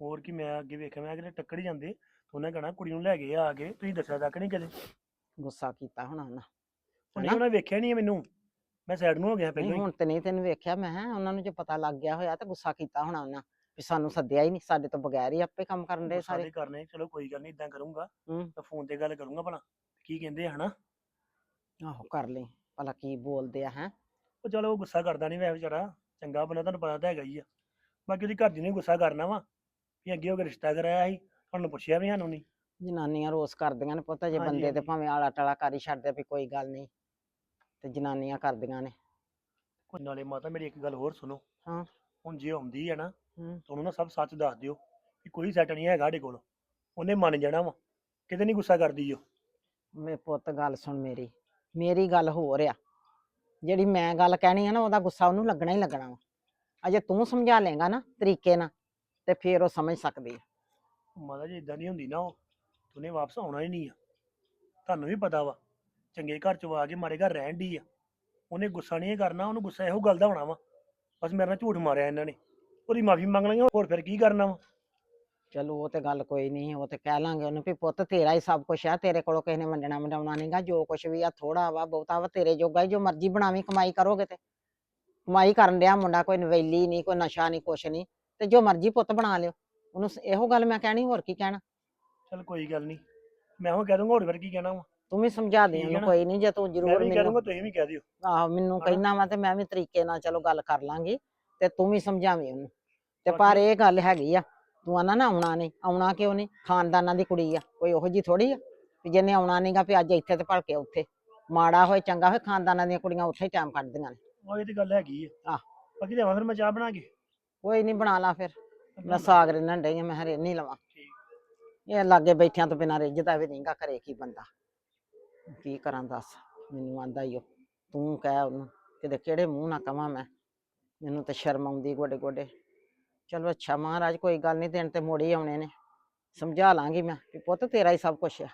ਹੋਰ ਕੀ ਮੈਂ ਅੱਗੇ ਵੇਖਿਆ ਮੈਂ ਕਿਤੇ ਟੱਕਰ ਹੀ ਜਾਂਦੇ। ਤੇ ਉਹਨੇ ਕਹਣਾ ਕੁੜੀ ਨੂੰ ਲੈ ਗਏ ਆ ਕੇ ਤੁਸੀਂ ਦੱਸਿਆ ਤੱਕ ਨਹੀਂ ਕਦੇ। ਗੁੱਸਾ ਕੀਤਾ ਹੋਣਾ ਉਹਨਾਂ ਉਹਨੇ ਹਨਾ? ਉਹਨਾਂ ਵੇਖਿਆ ਨਹੀਂ ਮੈਨੂੰ। ਮੈਂ ਸਾਈਡ ਨੂੰ ਹੋ ਗਿਆ ਪਹਿਲਾਂ ਹੀ। ਹੁਣ ਤੇ ਨਹੀਂ ਤੈਨੂੰ ਵੇਖਿਆ ਮੈਂ ਕਿਹਾ ਉਹਨਾਂ ਨੂੰ ਜੇ ਪਤਾ ਲੱਗ ਗਿਆ ਹੋਇਆ ਤਾਂ ਗੁੱਸਾ ਕੀਤਾ ਹੋਣਾ ਉਹਨਾਂ। ਵੀ ਸਾਨੂੰ ਸੱਦਿਆ ਹੀ ਨਹੀਂ ਸਾਡੇ ਤੋਂ ਬਗੈਰ ਹੀ ਆਪੇ ਕੰਮ ਕਰਨ ਦੇ ਸਾਰੇ ਤੇ ਕਰਨੇ ਚਲੋ ਕੋਈ ਗੱਲ ਨਹੀਂ ਇਦਾਂ ਕਰੂੰਗਾ ਹੂੰ। ਮੈਂ ਫੋਨ ਤੇ ਗੱਲ ਕਰੂੰਗਾ ਭਲਾ ਕੀ ਕਹਿੰਦੇ ਆ ਹਨਾ ਆਹੋ ਕਰ ਲਈ ਭਲਾ ਕੀ ਬੋਲਦੇ ਆ ਹੈ ਉਹ ਚਲੋ ਉਹ ਗੁੱਸਾ ਕਰਦਾ ਨਹੀਂ ਵੈ ਵਿਚਾਰਾ ਚੰਗਾ ਬੰਦਾ ਤੁਹਾਨੂੰ ਪਤਾ ਤਾਂ ਹੈਗਾ ਹੀ ਆ ਬਾਕੀ ਉਹਦੀ ਘਰ ਦੀ ਨੇ ਗੁੱਸਾ ਕਰਨਾ ਵਾ ਵੀ ਅੱਗੇ ਉਹ ਰਿਸ਼ਤਾ ਕਰਾਇਆ ਸੀ ਤੁਹਾਨੂੰ ਪੁੱਛਿਆ ਵੀ ਸਾਨੂੰ ਨਹੀਂ ਜਨਾਨੀਆਂ ਰੋਸ ਕਰਦੀਆਂ ਨੇ ਪੁੱਤ ਜੇ ਹਾਂਜੀ, ਬੰਦੇ ਤੇ ਹਾਂਜੀ। ਭਾਵੇਂ ਆਲਾ ਟਾਲਾ ਕਰ ਹੀ ਛੱਡਦੇ ਵੀ ਕੋਈ ਗੱਲ ਨਹੀਂ ਤੇ ਜਨਾਨੀਆਂ ਕਰਦੀਆਂ ਨੇ ਕੋਈ ਨਾਲੇ ਮਾਤਾ ਮੇਰੀ ਇੱਕ ਗੱਲ ਹੋਰ ਸੁਣੋ ਹਾਂ। ਹੁਣ ਜੇ ਆਉਂਦੀ ਹੈ ਨਾ। ਤਾਂ ਉਹਨੂੰ ਨਾ ਸਭ ਸੱਚ ਦੱਸ ਦਿਓ ਕਿ ਕੋਈ ਸੈੱਟ ਨਹੀਂ ਹੈਗਾ ਸਾਡੇ ਕੋਲ। ਉਹਨੇ ਮੰਨ ਜਾਣਾ ਵਾ। ਕਿਤੇ ਨਹੀਂ ਗੁੱਸਾ ਕਰਦੀ ਉਹ। ਮੇ ਪੁੱਤ ਗੱਲ ਸੁਣ ਮੇਰੀ। ਮੇਰੀ ਗੱਲ ਹੋਰ ਆ। ਜਿਹੜੀ ਮੈਂ ਗੱਲ ਕਹਿਣੀ ਆ ਨਾ ਉਹਦਾ ਗੁੱਸਾ ਉਹਨੂੰ ਲੱਗਣਾ ਹੀ ਲੱਗਣਾ ਵਾ। ਅਜੇ ਤੂੰ ਸਮਝਾ ਲੇਗਾ ਨਾ ਤਰੀਕੇ ਨਾਲ ਤੇ ਫੇਰ ਉਹ ਸਮਝ ਸਕਦੀ ਆ। ਮਾਤਾ ਜੀ ਇਦਾਂ ਨਹੀਂ ਹੁੰਦੀ ਨਾ ਉਹ। ਉਹਨੇ ਵਾਪਸ ਆਉਣਾ ਹੀ ਨਹੀਂ ਆ। ਤੁਹਾਨੂੰ ਵੀ ਪਤਾ ਵਾ ਚੰਗੇ ਘਰ ਚ ਆ ਕੇ ਮਾਰੇ ਘਰ ਰਹਿਣ ਦੀ ਆ। ਉਹਨੇ ਗੁੱਸਾ ਨਹੀਂ ਕਰਨਾ ਉਹਨੂੰ ਗੁੱਸਾ ਇਹੋ ਗੱਲ ਦਾ ਹੋਣਾ ਵਾ। ਬਸ ਮੇਰੇ ਨਾਲ ਝੂਠ ਮਾਰਿਆ ਇਹਨਾਂ ਨੇ। ਉਹਦੀ ਮਾਫੀ ਮੰਗ ਲਾਂਗੇ ਹੋਰ ਫਿਰ ਕੀ ਕਰਨਾ ਵਾ? ਚਲੋ ਉਹ ਤੇ ਗੱਲ ਕੋਈ ਨਹੀਂ ਉਹ ਤੇ ਕਹਿ ਲਾਂਗੇ ਉਹਨੂੰ ਵੀ ਪੁੱਤ ਤੇਰਾ ਹੀ ਸਭ ਕੁਝ ਆ ਤੇਰੇ ਕੋਲੋਂ ਕਿਸੇ ਨੇ ਮੰਨਣਾ ਮੰਡਾਉਣਾ ਨਹੀਂਗਾ ਜੋ ਕੁਝ ਵੀ ਆ ਥੋੜਾ ਵਾ ਬਹੁਤਾ ਵਾ ਤੇਰੇ ਜੋਗਾ ਹੀ ਜੋ ਮਰਜ਼ੀ ਬਣਾਵੀਂ ਕਮਾਈ ਕਰੋਗੇ ਤੇ। ਕਮਾਈ ਕਰਨ ਡਿਆ ਮੁੰਡਾ ਕੋਈ ਨਵੇਲੀ ਨਹੀਂ ਕੋਈ ਨਸ਼ਾ ਨਹੀਂ ਕੁਛ ਨਹੀਂ ਤੇ ਜੋ ਮਰਜ਼ੀ ਪੁੱਤ ਬਣਾ ਲਿਓ। ਉਹਨੂੰ ਸ- ਇਹੋ ਗੱਲ ਮੈਂ ਕਹਿਣੀ ਹੋਰ ਕੀ ਕਹਿਣਾ? ਚਲ ਕੋਈ ਗੱਲ ਨਹੀਂ ਮੈਂ ਉਹ ਕਹਿ ਦੂੰਗਾ ਹੋਰ ਫਿਰ ਕੀ ਕਹਿਣਾ ਵਾ? ਤੂੰ ਵੀ ਸਮਝਾ ਦੇ ਠੀਕ ਹੈ ਉਹਨੂੰ ਨਾ? ਕੋਈ ਨਹੀਂ ਜੇ ਤੂੰ ਮੈਂ ਜ਼ਰੂਰ ਵੀ ਕਹਿ ਮੈਨੂੰ ਦੂੰਗਾ ਤੁਸੀਂ ਵੀ ਕਹਿ ਦਿਓ। ਆਹੋ ਮੈਨੂੰ? ਕਹਿਣਾ ਵਾ ਤੇ ਮੈਂ ਵੀ ਤਰੀਕੇ ਨਾਲ ਚਲੋ ਗੱਲ ਕਰ ਲਾਂਗੀ ਤੇ ਤੂੰ ਵੀ ਸਮਝਾਵੀਂ ਉਹਨੂੰ। ਤੇ ਪਰ ਇਹ ਗੱਲ ਹੈਗੀ ਆ ਤੂੰ ਆਨਾ ਨਾ ਆਉਣਾ ਨਹੀਂ ਆਉਣਾ ਕਿਉਂ ਨਹੀਂ ਖਾਨਦਾਨਾਂ ਦੀ ਕੁੜੀ ਆ ਕੋਈ ਉਹੋ ਜੀ ਥੋੜੀ ਆ ਵੀ ਜਿਹਨੇ ਆਉਣਾ ਨਹੀਂਗਾ ਵੀ ਅੱਜ ਇੱਥੇ ਤੇ ਭਲਕੇ ਉੱਥੇ। ਮਾੜਾ ਹੋਏ ਚੰਗਾ ਹੋਏ ਖਾਨਦਾਨਾਂ ਦੀਆਂ ਕੁੜੀਆਂ ਉੱਥੇ ਹੀ ਟਾਈਮ ਕੱਢਦੀਆਂ ਨੇ। ਉਹ ਇਹ ਤੇ ਗੱਲ ਹੈਗੀ ਆ। ਆਹ। ਬਾਕੀ ਲਿਆਵਾਂ ਫਿਰ ਮੈਂ ਚਾਹ ਬਣਾ ਕੇ? ਕੋਈ ਨਹੀਂ ਬਣਾ ਲਾ ਫਿਰ। ਮੈਂ। ਸਾਗ ਰਿੰਨਣ ਡਈ ਆ ਮੈਂ ਹਰੇ ਨਹੀਂ ਲਵਾਂ। ਇਹ ਲਾਗੇ ਬੈਠਿਆਂ ਤੋਂ ਬਿਨਾਂ ਰਿੱਝਦਾ ਵੀ ਨਹੀਂਗਾ ਘਰੇ ਕੀ ਬੰਦਾ? ਕੀ ਕਰਾਂ ਦੱਸ? ਮੈਨੂੰ ਆਂਦਾ ਈ ਓ ਤੂੰ ਕਹਿ ਉਹਨੂੰ ਕਿਤੇ ਕਿਹੜੇ ਮੂੰਹ ਨਾਲ ਕਵਾਂ ਮੈਂ? ਮੈਨੂੰ ਤਾਂ ਸ਼ਰਮ ਆਉਂਦੀ ਗੋਡੇ ਗੋਡੇ ਚਲੋ ਅੱਛਾ ਮਹਾਰਾਜ, ਕੋਈ ਗੱਲ ਨਹੀਂ ਦਿਨ ਤੇ ਮੋੜ ਹੀ ਆਉਣੇ ਨੇ। ਸਮਝਾ ਲਾਂਗੀ ਮੈਂ ਵੀ ਪੁੱਤ ਤੇਰਾ ਹੀ ਸਭ ਕੁਛ ਆ।